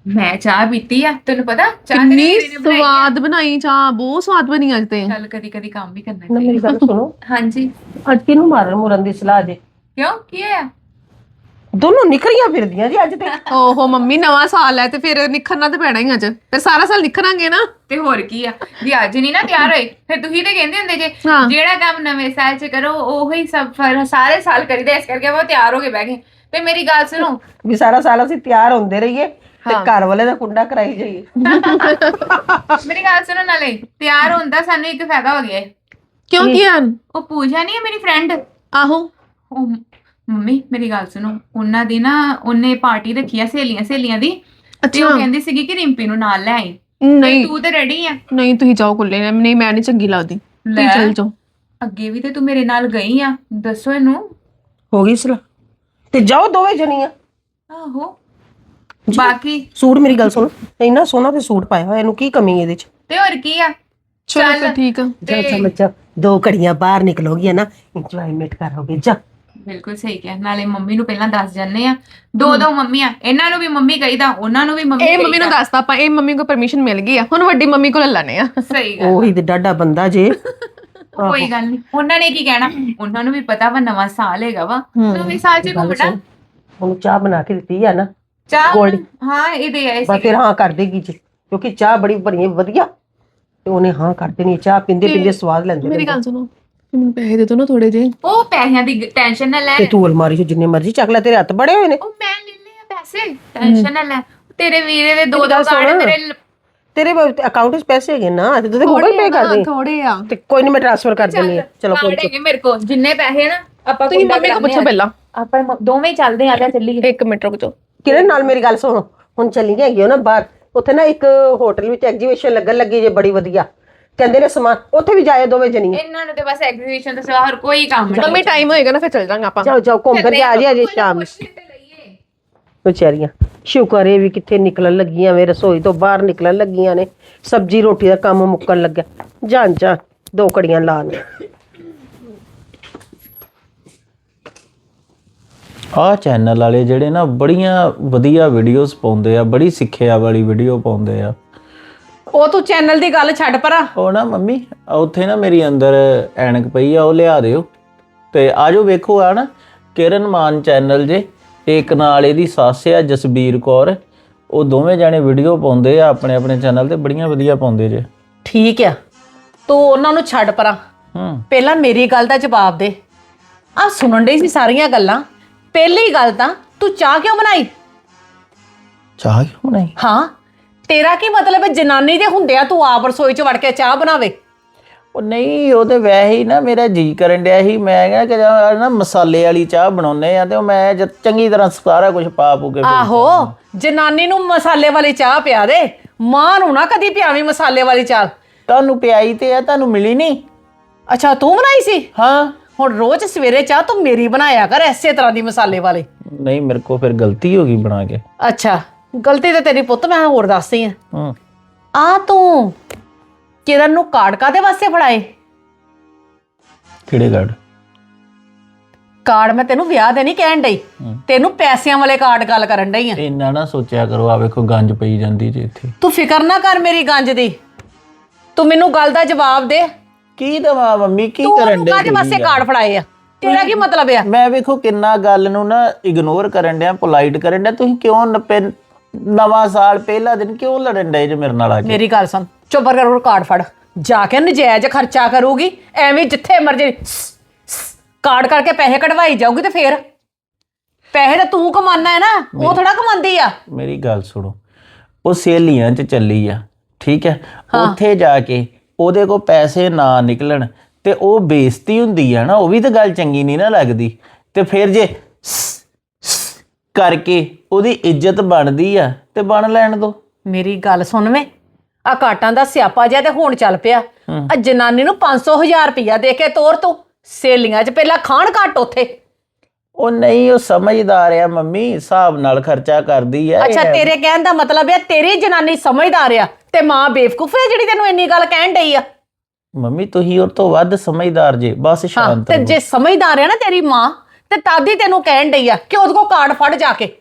ਮੈਂ ਚਾਹ ਪੀਤੀ ਆ ਤੈਨੂੰ ਪਤਾ? ਚਾਹ ਕਿੰਨੀ ਤੇਰੇ ਵੀਰੇ ਨੇ ਬਣਾਈ ਆ। ਸਵਾਦ ਬਣਾਈ ਚਾਹ ਬਹੁਤ ਸਵਾਦ ਬਣੀ ਅੱਜ ਤੇ। ਚੱਲ ਕਦੀ ਕਦੀ ਕੰਮ ਵੀ ਕਰਨਾ ਨਾ ਮੇਰੀ ਗੱਲ ਸੁਣੋ। ਹਾਂਜੀ। ਅੱਜ ਕਿਹਨੂੰ ਮਾਰਨ ਮੁਰਨ ਦੀ ਸਲਾਹ ਜੇ ਕਿਉਂ? ਕੀ ਹੋਇਆ? ਦੋਨੋਂ ਨਿਕਰੀਆਂ ਫਿਰਦੀਆਂ ਜੀ ਅੱਜ ਤੇ। ਓਹੋ ਮੰਮੀ ਨਵਾਂ ਸਾਲ ਹੈ ਤੇ ਫਿਰ ਨਿਖਰਨਾ ਤੇ ਪੈਣਾ ਹੀ ਅੱਜ। ਫਿਰ ਸਾਰਾ ਸਾਲ ਨਿਖਰਾਂਗੇ ਨਾ। ਤੇ ਹੋਰ ਕੀ ਆ? ਜੇ ਅੱਜ ਨਹੀਂ ਨਾ ਤਿਆਰ ਹੋਏ ਫਿਰ ਤੁਸੀਂ ਤੇ ਕਹਿੰਦੇ ਹੁੰਦੇ ਜੇ ਹਾਂ। ਜਿਹੜਾ ਕੰਮ ਨਵੇਂ ਸਾਲ 'ਚ ਕਰੋ ਉਹੀ ਸਭ ਫਿਰ ਸਾਰੇ ਸਾਲ ਕਰੀਦਾ ਇਸ ਕਰਕੇ ਉਹ ਤਿਆਰ ਹੋ ਕੇ ਬਹਿ ਗਏ। ਤੇ ਮੇਰੀ ਗੱਲ ਸੁਣੋ। ਵੀ ਸਾਰਾ ਸਾਲ ਅਸੀਂ ਤਿਆਰ ਹੁੰਦੇ ਰਹੀਏ ਤੇ ਘਰ ਵਾਲੇ ਦਾ ਕੁੰਡਾ ਕਰਾਈ ਜਾਈਏ। ਮੇਰੀ ਗੱਲ ਸੁਣੋ ਨਾਲੇ ਤਿਆਰ ਹੁੰਦਾ ਸਾਨੂੰ ਇੱਕ ਫਾਇਦਾ ਹੋ ਗਿਆ ਏ। ਕਿਉਂ ਕੀ ਹਨ ਉਹ ਪੂਜਾ ਨਹੀਂ ਹੈ ਮੇਰੀ ਫਰੈਂਡ ਆਹੋ। ਉਹ ਮੰਮੀ ਮੇਰੀ ਗੱਲ ਸੁਣੋ। ਉਹਨਾਂ ਦੀ ਨਾ ਉਹਨੇ ਪਾਰਟੀ ਰੱਖੀ ਆ ਸਹੇਲੀਆਂ ਸਹੇਲੀਆਂ ਦੀ। ਤੇ ਉਹ ਅੱਛਾ। ਕਹਿੰਦੀ ਸੀਗੀ ਕਿ ਰਿੰਪੀ ਨੂੰ ਨਾਲ ਲੈ ਆਈ। ਨਹੀਂ। ਤੂੰ ਤੇ ਰੈਡੀ ਆ। ਨਹੀਂ ਤੁਸੀਂ ਜਾਓ ਕੁੱਲੇ। ਨਹੀਂ ਮੈਂ ਨਹੀਂ ਚੰਗੀ ਲੱਗਦੀ। ਤੁਸੀਂ ਲੈ। ਚੱਲ ਜਾਓ। ਅੱਗੇ ਵੀ ਤੇ ਤੂੰ ਮੇਰੇ ਨਾਲ ਗਈ ਆ। ਦੱਸੋ ਇਹਨੂੰ। ਹੋ ਗਈ ਸਲਾਹ। ਤੇ ਜਾਓ ਦੋਵੇਂ ਜਣੀਆਂ। ਆਹੋ। ਬਾਕੀ ਸੂਟ ਮੇਰੀ ਗੱਲ ਸੁਣ। ਇੰਨਾ ਸੋਹਣਾ ਤੇ ਸੂਟ ਪਾਇਆ ਹੋਇਆ ਇਹਨੂੰ ਕੀ ਕਮੀ ਇਹਦੇ ਚ? ਤੇ ਹੋਰ ਕੀ ਆ? ਚਲੋ ਫਿਰ ਠੀਕ ਆ। ਜਾ ਜਾ ਬੱਚਾ। ਦੋ ਘੜੀਆਂ ਬਾਹਰ ਨਿਕਲੋਗੀਆਂ ਨਾ। ਇੰਜੋਇਮੈਂਟ ਕਰੋਗੇ ਜਾ। ਬਿਲਕੁਲ ਸਹੀ ਕਿਹਾ। ਨਾਲੇ ਮੰਮੀ ਨੂੰ ਪਹਿਲਾਂ ਦੱਸ ਜੰਨੇ ਆ ਦੋ ਦੋ ਮੰਮੀਆਂ ਇਹਨਾਂ ਨੂੰ ਵੀ ਮੰਮੀ ਕਹੀਦਾ ਉਹਨਾਂ ਨੂੰ ਵੀ ਮੰਮੀ ਇਹ ਮੰਮੀ ਨੂੰ ਦੱਸਤਾ ਆਪਾਂ ਇਹ ਮੰਮੀ ਕੋ ਪਰਮਿਸ਼ਨ ਮਿਲ ਗਈ ਆ। ਹੁਣ ਵੱਡੀ ਮੰਮੀ ਕੋਲ ਲੈਣੇ ਆ ਸਹੀ ਗੱਲ ਉਹੀ ਤੇ ਡਾਡਾ ਬੰਦਾ ਜੇ। [laughs] ਕੋਈ ਗੱਲ ਨਹੀਂ ਉਹਨਾਂ ਨੇ ਕੀ ਕਹਿਣਾ? ਉਹਨਾਂ ਨੂੰ ਵੀ ਪਤਾ ਵਾ ਨਵਾਂ ਸਾਲ ਹੈਗਾ ਵਾ। ਨਵੇਂ ਸਾਲ 'ਚ ਘੁੰਮਣਾ। ਉਹਨੂੰ ਚਾਹ ਬਣਾ ਕੇ ਦਿੱਤੀ ਆ ਨਾ। ਚਾਹ ਗੋਲਡੀ। ਹਾਂ ਇਹ ਦੇ ਆਏ ਬਸ ਫਿਰ ਹਾਂ ਕਰ ਦੇਗੀ ਜੀ। ਕਿਉਂਕਿ ਚਾਹ ਬੜੀ ਬਣੀ ਹੈ ਵਧੀਆ। ਤੇ ਉਹਨੇ ਹਾਂ ਕਰ ਦੇਣੀ ਹੈ। ਚਾਹ ਪਿੰਦੇ ਪਿੰਦੇ ਸਵਾਦ ਲੈਂਦੇ ਮੇਰੀ ਗੱਲ ਸੁਣੋ। ਮੈਨੂੰ ਪੈਸੇ ਦੇ ਦਿਓ ਨਾ ਥੋੜੇ ਜਿਹੇ। ਉਹ ਪੈਸਿਆਂ ਦੀ ਟੈਨਸ਼ਨ ਨਾ ਲੈ। ਤੇ ਤੂੰ ਅਲਮਾਰੀ 'ਚ ਜਿੰਨੇ ਮਰਜ਼ੀ ਚੱਕ ਲੈ ਤੇਰੇ ਹੱਥ ਬੜੇ ਹੋਏ ਨੇ। ਉਹ ਮੈਂ ਲੈ ਲਏ ਆ ਪੈਸੇ ਟੈਨਸ਼ਨ ਨਾ ਲੈ। ਤੇਰੇ ਵੀਰੇ ਦੇ ਦੋ ਦੋ ਕਾਰਡ। ਮੇਰੇ ਲ- ਤੇਰੇ ਅਕਾਊਂਟ 'ਚ ਪੈਸੇ ਹੈਗੇ ਨਾ ਤੇ ਤੂੰ ਗੂਗਲ ਪੇ ਕਰ ਦੇ। ਥੋੜੇ ਆ। ਤੇ ਕੋਈ ਨਹੀਂ ਮੈਂ ਟ੍ਰਾਂਸਫਰ ਕਰ ਦਿੰਦੀ ਹਾਂ। ਚਲੋ ਕੋਈ ਕਾਰਡ ਹੈਗੇ ਮੇਰੇ ਕੋਲ ਜਿੰਨੇ ਪੈਸੇ ਨਾ ਆਪਾਂ ਤੁਸੀਂ ਕੁੰਡਾ ਮੰਮੀ ਕੋ ਪੁੱਛੋ। ਪਹਿਲਾਂ। ਆਪਾਂ ਮ- ਦੋਵੇਂ ਹੀ ਚੱਲਦੇ ਆ ਲੈ ਚੱਲੀਏ। ਇੱਕ ਮਿੰਟ ਰੁਕ ਜਾਓ। ਕਿਰਨ ਨਾਲ ਮੇਰੀ ਗੱਲ ਸੁਣੋ। ਹੁਣ ਚੱਲੀ ਹੈਗੀ ਹੋ ਨਾ ਬਾਹਰ। ਉੱਥੇ ਨਾ ਇੱਕ ਹੋਟਲ ਵਿੱਚ ਐਗਜੀਬਿਸ਼ਨ ਲੱਗਣ ਲੱਗੀ ਜੇ ਬੜੀ ਵਧੀਆ। ਕਹਿੰਦੇ ਨੇ ਸਮਾਨ ਉੱਥੇ ਵੀ ਜਾਏ ਦੋਵੇਂ ਜਣੀਆਂ। ਇਹਨਾਂ ਨੂੰ ਤੇ ਬਸ ਐਗਜ਼ੀਬਿਸ਼ਨ ਤੋਂ ਸਿਵਾ ਹੋਰ ਕੋਈ ਕੰਮ ਨਹੀਂ। ਮੰਮੀ ਟਾਈਮ ਹੋਏਗਾ ਨਾ ਫਿਰ ਚੱਲ ਜਾਾਂਗੇ ਆਪਾਂ। ਜਾਓ ਜਾਓ ਘੁੰਮ ਫਿਰ ਕੇ ਆ ਜੀ ਅਜੇ ਸ਼ਾਮ ਨੂੰ। ਵਿਚਾਰੀਆਂ ਸ਼ੁਕਰ ਇਹ ਵੀ ਕਿੱਥੇ ਨਿਕਲਣ ਲੱਗੀਆਂ ਵੇ ਰਸੋਈ ਤੋਂ ਬਾਹਰ ਨਿਕਲਣ ਲੱਗੀਆਂ ਨੇ। ਸਬਜੀ ਰੋਟੀ ਦਾ ਕੰਮ ਮੁੱਕਣ ਲੱਗਾ ਜਾਣ ਜਾ ਦੋ ਕੜੀਆਂ ਲਾਣ ਆਹ ਚੈਨਲ ਵਾਲੇ ਜਿਹੜੇ ਨਾ ਬੜੀਆਂ ਵਧੀਆ ਵੀਡੀਓਜ਼ ਪਾਉਂਦੇ ਆ ਬੜੀ ਸਿੱਖਿਆ ਵਾਲੀ ਵੀਡੀਓ ਪਾਉਂਦੇ ਆ। ਉਹ ਤੂੰ ਚੈਨਲ ਦੀ ਗੱਲ ਛੱਡ ਪਰਾ। ਉਹ ਨਾ ਮੰਮੀ ਉੱਥੇ ਨਾ ਮੇਰੀ ਅੰਦਰ ਐਨਕ ਪਈ ਆ ਉਹ ਲਿਆ ਦਿਓ। ਤੇ ਆਜੋ ਵੇਖੋ ਆ ਨਾ ਕਿਰਨ ਮਾਨ ਚੈਨਲ ਜੇ ਇੱਕ ਨਾਲ ਇਹਦੀ ਸੱਸ ਆ ਜਸਬੀਰ ਕੌਰ। ਉਹ ਦੋਵੇਂ ਜਾਣੇ ਵੀਡੀਓ ਪਾਉਂਦੇ ਆ ਆਪਣੇ ਆਪਣੇ ਚੈਨਲ ਤੇ ਬੜੀਆਂ ਵਧੀਆ ਪਾਉਂਦੇ ਜੇ। ਠੀਕ ਆ। ਤੂੰ ਉਹਨਾਂ ਨੂੰ ਛੱਡ ਪਰਾਂ। ਹੂੰ। ਪਹਿਲਾਂ ਮੇਰੀ ਗੱਲ ਦਾ ਜਵਾਬ ਦੇ। ਆ ਸੁਣਨ ਡਈ ਸੀ ਸਾਰੀਆਂ ਗੱਲਾਂ। ਪਹਿਲੀ ਗੱਲ ਤਾਂ ਤੂੰ ਚਾਹ ਕਿਉਂ ਬਣਾਈ? ਚਾਹ ਕਿਉਂ ਨਹੀਂ ਹਾਂ। ਤੇਰਾ ਕੀ ਮਤਲਬ ਹੈ? ਜਨਾਨੀ ਦੇ ਹੁੰਦਿਆਂ ਤੂੰ ਆਪ ਰਸੋਈ 'ਚ ਵੜ ਕੇ ਚਾਹ ਬਣਾਵੇ। ਉਹ ਨਹੀਂ ਉਹ ਤੇ ਵੈਸੇ ਹੀ ਨਾ ਮੇਰਾ ਜੀ ਕਰਨ ਡਿਆ ਸੀ। ਮੈਂ ਕਿਹਾ ਕਿ ਜਾਂ ਨਾ ਮਸਾਲੇ ਵਾਲੀ ਚਾਹ ਬਣਾਉਨੇ ਆ ਤੇ ਉਹ ਮੈਂ ਜਦ ਚੰਗੀ ਤਰ੍ਹਾਂ ਸਾਰਾ ਕੁਝ ਪਾ ਪੂ ਕੇ ਫਿਰ- ਆਹੋ ਜਨਾਨੀ ਨੂੰ ਮਸਾਲੇ ਵਾਲੀ ਚਾਹ ਪਿਆ ਦੇ। ਮਾਂ ਨੂੰ ਨਾ ਕਦੀ ਪਿਆਵੀਂ ਮਸਾਲੇ ਵਾਲੀ ਚਾਹ। ਤੁਹਾਨੂੰ ਪਿਆਈ ਤੇ ਆ ਤੁਹਾਨੂੰ ਮਿਲੀ ਨਹੀਂ? ਅੱਛਾ ਤੂੰ ਬਣਾਈ ਸੀ? ਹਾਂ। ਹੁਣ ਰੋਜ਼ ਸਵੇਰੇ ਚਾਹ ਤੂੰ ਮੇਰੀ ਬਣਾਇਆ ਕਰ ਐਸੇ ਤਰ੍ਹਾਂ ਦੀ ਮਸਾਲੇ ਵਾਲੇ। ਨਹੀਂ ਮੇਰੇ ਕੋ ਫਿਰ ਗਲਤੀ ਹੋ ਗਈ ਬਣਾ ਕੇ। ਅੱਛਾ। ਗਲਤੀ ਤੇ ਤੇਰੀ ਪੁੱਤ ਮੈਂ ਹੋਰ ਦੱਸਦੀ ਆ। ਹੂੰ। ਆ ਤੂੰ ਕਿਰਨ ਨੂੰ ਕਾਰਡ ਕਾਦੇ ਵਾਸਤੇ ਫੜਾਏ? ਕਿਹੜੇ ਗੜ ਕਾਰਡ ਮੈਂ ਤੈਨੂੰ ਵਿਆਹ ਦੇ ਨਹੀਂ ਕਹਿਣ ਡਈ। ਤੈਨੂੰ ਪੈਸਿਆਂ ਵਾਲੇ ਕਾਰਡ ਗੱਲ ਕਰਨ ਡਈ ਆ। ਇੰਨਾ ਨਾ ਸੋਚਿਆ ਕਰੋ ਆ ਵੇਖੋ ਗੰਜ ਪਈ ਜਾਂਦੀ ਜੇ ਇੱਥੇ। ਤੂੰ ਫਿਕਰ ਨਾ ਕਰ ਮੇਰੀ ਗੰਜ ਦੀ। ਤੂੰ ਮੈਨੂੰ ਗੱਲ ਦਾ ਜਵਾਬ ਦੇ। ਕੀ ਦਵਾ ਮੰਮੀ? ਕੀ ਤੂੰ ਕਰਨ ਉਹਨੂੰ ਦੇ ਕਾਹਦੇ ਵਾਸਤੇ ਕਾਰਡ ਫੜਾਏ ਆ? ਤੇਰਾ ਕੀ ਮਤਲਬ ਆ? ਮੈਂ ਵੇਖੋ ਕਿੰਨਾ ਗੱਲ ਨੂੰ ਨਾ ਇਗਨੋਰ ਕਰਨ ਡਿਆ ਪੋਲਾਈਟ ਕਰਨ ਡਿਆ। ਤੁਸੀਂ ਕਿਉਂ ਨਪੇ ਨਵਾਂ ਸਾਲ ਪਹਿਲਾ ਦਿਨ ਕਿਉਂ ਲੜਨ ਡਏ ਜੇ ਮੇਰੇ ਨਾਲ ਆ ਕੇ? ਮੇਰੀ ਗੱਲ ਸੁਣ ਚੁੱਪ ਕਰ ਉਹ ਕਾਰਡ ਫੜ। ਜਾ ਕੇ ਨਜਾਇਜ਼ ਖਰਚਾ ਕਰੂਗੀ ਐਵੇਂ ਜਿੱਥੇ ਮਰਜ਼ੀ ਸ- ਸ- ਕਾਰਡ ਕਰਕੇ ਪੈਸੇ ਕਢਵਾਈ ਜਾਊਗੀ ਤੇ ਫੇਰ। ਪੈਸੇ ਤਾਂ ਤੂੰ ਕਮਾਨਾ ਹੈ ਨਾ ਉਹ ਥੋੜਾ ਕਮਾਉਂਦੀ ਆ। ਮੇਰੀ ਗੱਲ ਸੁਣੋ ਉਹ ਸੇਲੀਆਂ 'ਚ ਚੱਲੀ ਆ ਠੀਕ ਹੈ? ਉੱਥੇ ਜਾ ਕੇ ਉਹਦੇ ਕੋ ਪੈਸੇ ਨਾ ਨਿਕਲਣ ਤੇ ਉਹ ਬੇਇੱਜ਼ਤੀ ਹੁੰਦੀ ਆ ਨਾ ਉਹ ਵੀ ਤਾਂ ਗੱਲ ਚੰਗੀ ਨਹੀਂ ਨਾ ਲੱਗਦੀ। ਤੇ ਫਿਰ ਜੇ ਸ ਕਰਕੇ ਉਹਦੀ ਇੱਜ਼ਤ ਬਣਦੀ ਆ ਤੇ ਬਣ ਲੈਣ ਦੋ। ਮੇਰੀ ਗੱਲ ਸੁਣ ਵੇ। ਆ ਕਾਟਾਂ ਦਾ ਸਿਆਪਾ ਜਿਹਾ ਤੇ ਹੁਣ ਚੱਲ ਪਿਆ। ਆ ਜਨਾਨੀ ਨੂੰ 500 ਹਜ਼ਾਰ ਰੁਪਇਆ ਦੇ ਕੇ ਤੋਰ ਤੂੰ। ਸੇਲੀਆਂ 'ਚ ਪਹਿਲਾਂ ਖਾਣ ਘੱਟ ਉੱਥੇ। ਉਹ ਨਹੀਂ ਉਹ ਸਮਝਦਾਰ ਆ ਮੰਮੀ ਹਿਸਾਬ ਨਾਲ ਖਰਚਾ ਕਰਦੀ ਆ ਅੱਛਾ ਤੇਰੇ ਕਹਿਣ ਦਾ ਮਤਲਬ ਹੈ ਤੇਰੀ ਜਨਾਨੀ ਸਮਝਦਾਰ ਆ ਤੇ ਮਾਂ ਬੇਵਕੂਫ ਹੈ ਜਿਹੜੀ ਤੈਨੂੰ ਇੰਨੀ ਗੱਲ ਕਹਿਣ ਡਈ ਆ? ਮੰਮੀ ਤੁਸੀਂ ਉਹ ਤੋਂ ਵੱਧ ਸਮਝਦਾਰ ਜੇ ਬਸ ਹਾਂ ਸ਼ਾਂਤ ਤੇ ਰਹੋ। ਜੇ ਸਮਝਦਾਰ ਆ ਨਾ ਤੇਰੀ ਮਾਂ ਤੇ ਤਾਦੀ ਤੈਨੂੰ ਕਹਿਣ ਡਈ ਆ ਕਿ ਉਹਦੇ ਕੋ ਕਾਰਡ ਫੜ ਜਾ ਕੇ।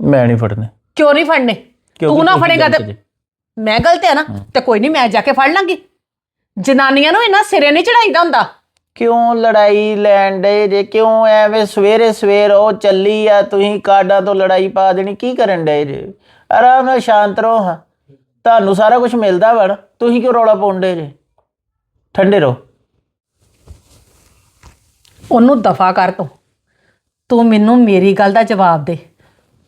ਮੈਂ ਨਹੀਂ ਫੜਨੇ। ਕਿਉਂ ਨਹੀਂ ਫੜਨੇ? ਕਿਉਂਕਿ ਤੂੰ ਨਾ ਤੁਸੀਂ ਫੜੇਗਾ ਗਲਤ ਤੇ ਜੇ। ਮੈਂ ਗਲਤ ਹੈ ਨਾ ਤੇ ਕੋਈ ਨਹੀਂ ਮੈਂ ਜਾ ਕੇ ਫੜ ਲਾਂਗੀ। ਜਨਾਨੀਆਂ ਨੂੰ ਇੰਨਾ ਸਿਰੇ ਨਹੀਂ ਚੜਾਈਦਾ ਹੁੰਦਾ। ਕਿਉਂ ਲੜਾਈ ਲੈਣ ਡੇ ਜੇ? ਕਿਉਂ ਐਵੇਂ ਸਵੇਰੇ ਸਵੇਰ ਉਹ ਚੱਲੀ ਆ ਤੁਸੀਂ ਕਾਡਾਂ ਤੋਂ ਲੜਾਈ ਪਾ ਦੇਣੀ ਕੀ ਕਰਨ ਡੇ ਜੇ? ਆਰਾਮ ਨਾਲ ਸ਼ਾਂਤ ਰਹੋ ਹਾਂ। ਤੁਹਾਨੂੰ ਸਾਰਾ ਕੁਝ ਮਿਲਦਾ ਵੜ ਤੁਸੀਂ ਕਿਉਂ ਰੌਲਾ ਪਾਉਂਦੇ ਜੇ? ਠੰਡੇ ਰਹੋ। ਉਹਨੂੰ ਦਫਾ ਕਰ ਤੂੰ। ਤੂੰ ਮੈਨੂੰ ਮੇਰੀ ਗੱਲ ਦਾ ਜਵਾਬ ਦੇ।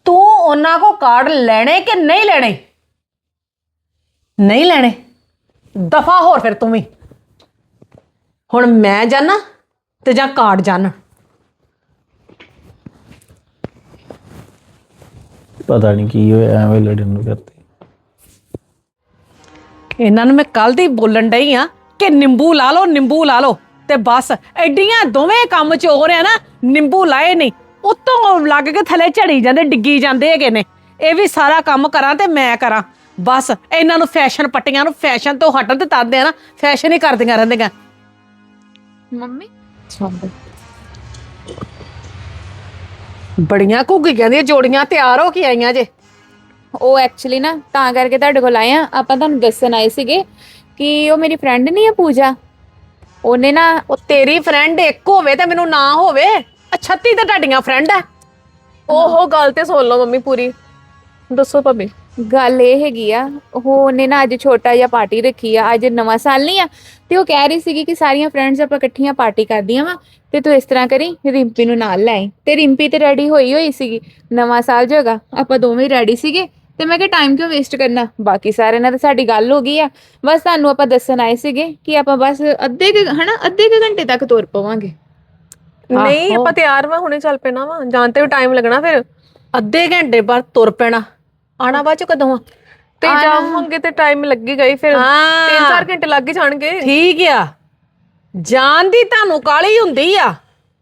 ਤੂੰ ਉਹਨਾਂ ਕੋ ਕਾਰਡ ਲੈਣੇ ਕਿ ਨਹੀਂ ਲੈਣੇ? ਨਹੀਂ ਲੈਣੇ। ਦਫਾ ਹੋਰ ਫਿਰ ਤੂੰ ਵੀ। ਹੁਣ ਮੈਂ ਜਾਣਾ ਤੇ ਜਾਂ ਕਾਰਡ ਜਾਣ ਪਤਾ ਨਹੀਂ ਕੀ ਹੋਇਆ ਐਵੇਂ ਲੜਨ ਨੂੰ ਕਰਤੇ। ਇਹਨਾਂ ਨੂੰ ਮੈਂ ਕੱਲ ਦੀ ਬੋਲਣ ਡਈ ਆ ਕਿ ਨਿੰਬੂ ਲਾ ਲਓ ਨਿੰਬੂ ਲਾ ਲਓ। ਤੇ ਬਸ ਐਡੀਆਂ ਦੋਵੇਂ ਕੰਮ ਚ ਹੋ ਰਿਆ ਨਾ ਨਿੰਬੂ ਲਾਏ ਨਹੀਂ। ਉਤੋਂ ਲੱਗ ਕੇ ਥੱਲੇ ਝੜੀ ਜਾਂਦੇ ਡਿੱਗੀ ਜਾਂਦੇ ਹੈਗੇ ਨੇ। ਇਹ ਵੀ ਸਾਰਾ ਕੰਮ ਕਰਾਂ ਤੇ ਮੈਂ ਕਰਾਂ। ਬਸ ਇਹਨਾਂ ਨੂੰ ਫੈਸ਼ਨ ਪੱਟੀਆਂ ਨੂੰ ਫੈਸ਼ਨ ਤੋਂ ਹਟਣ ਤੇ ਤੱਦੇ ਆ ਨਾ ਫੈਸ਼ਨ ਹੀ ਕਰਦੀਆਂ ਰਹਿੰਦੀਆਂ। ਮੰਮੀ? ਬੜੀਆਂ ਘੁੱਗੀਆਂ ਦੀਆਂ ਜੋੜੀਆਂ ਤਿਆਰ ਹੋ ਕੇ ਆਈਆਂ ਜੇ। ਉਹ ਐਕਚੁਅਲੀ ਨਾ ਤਾਂ ਕਰਕੇ ਤੁਹਾਡੇ ਕੋਲ ਆਏ ਆ। ਆਪਾਂ ਤੁਹਾਨੂੰ ਦੱਸਣ ਆਏ ਸੀਗੇ ਕਿ ਉਹ ਮੇਰੀ ਫਰੈਂਡ ਨਹੀਂ ਆ ਪੂਜਾ? ਉਹਨੇ ਨਾ, ਉਹ ਤੇਰੀ ਫਰੈਂਡ ਇੱਕ ਹੋਵੇ ਤੇ ਮੈਨੂੰ ਨਾ ਹੋਵੇ। ਆ 36 ਤੇ ਤੁਹਾਡੀਆਂ ਫਰੈਂਡ ਆ। ਉਹ ਗੱਲ ਤੇ ਸੁਣ ਲਓ ਮੰਮੀ ਪੂਰੀ। ਦੱਸੋ ਭਾਬੀ। ਗੱਲ ਇਹ ਹੈਗੀ ਆ, ਉਹ ਉਹਨੇ ਨਾ ਅੱਜ ਛੋਟਾ ਜਿਹਾ ਪਾਰਟੀ ਰੱਖੀ ਆ, ਅੱਜ ਨਵਾਂ ਸਾਲ ਨਹੀਂ ਆ, ਤੇ ਉਹ ਕਹਿ ਰਹੀ ਸੀਗੀ ਕਿ ਸਾਰੀਆਂ ਫਰੈਂਡਸ ਆਪਾਂ ਇਕੱਠੀਆਂ ਪਾਰਟੀ ਕਰਦੀਆਂ ਵਾ, ਤੇ ਤੂੰ ਇਸ ਤਰ੍ਹਾਂ ਕਰੀ, ਰਿੰਪੀ ਨੂੰ ਨਾਲ ਲੈ ਆਈ। ਤੇ ਰਿੰਪੀ ਤੇ ਰੈਡੀ ਹੋਈ ਹੋਈ ਸੀਗੀ, ਨਵਾਂ ਸਾਲ ਜੋਗਾ, ਆਪਾਂ ਦੋਵੇਂ ਰੈਡੀ ਸੀਗੇ ਤੇ ਮੈਂ ਕਿਹਾ ਟਾਈਮ ਕਿਉਂ ਵੇਸਟ ਕਰਨਾ? ਬਾਕੀ ਸਾਰਿਆਂ ਨਾਲ ਤਾਂ ਸਾਡੀ ਗੱਲ ਹੋ ਗਈ ਆ। ਬਸ ਤੁਹਾਨੂੰ ਆਪਾਂ ਦੱਸਣ ਆਏ ਸੀਗੇ ਕਿ ਆਪਾਂ ਬਸ ਅੱਧੇ ਕੁ ਹਨਾ ਅੱਧੇ ਕੁ ਘੰਟੇ ਤੱਕ ਤੁਰ ਪਵਾਂਗੇ। ਨਹੀਂ। ਆਪਾਂ ਤਿਆਰ ਵਾ ਹੁਣੇ ਚੱਲ ਪੈਣਾ ਵਾ। ਜਾਣ ਤੇ ਟਾਈਮ ਲੱਗਣਾ ਫਿਰ। ਅੱਧੇ ਘੰਟੇ ਬਾਅਦ ਤੁਰ ਪੈਣਾ। ਆਣਾ ਬਾਅਦ ਚ ਕਦੋਂ ਆ? ਤੇ। ਜਾਵਾਂਗੇ ਤੇ ਟਾਈਮ ਲੱਗੇਗਾ ਹੀ ਫਿਰ। ਹਾਂ। 3-4 ਘੰਟੇ ਲੱਗ ਹੀ ਜਾਣਗੇ। ਠੀਕ ਆ। ਜਾਣ ਦੀ ਤੁਹਾਨੂੰ ਕਾਲੀ ਹੁੰਦੀ ਆ?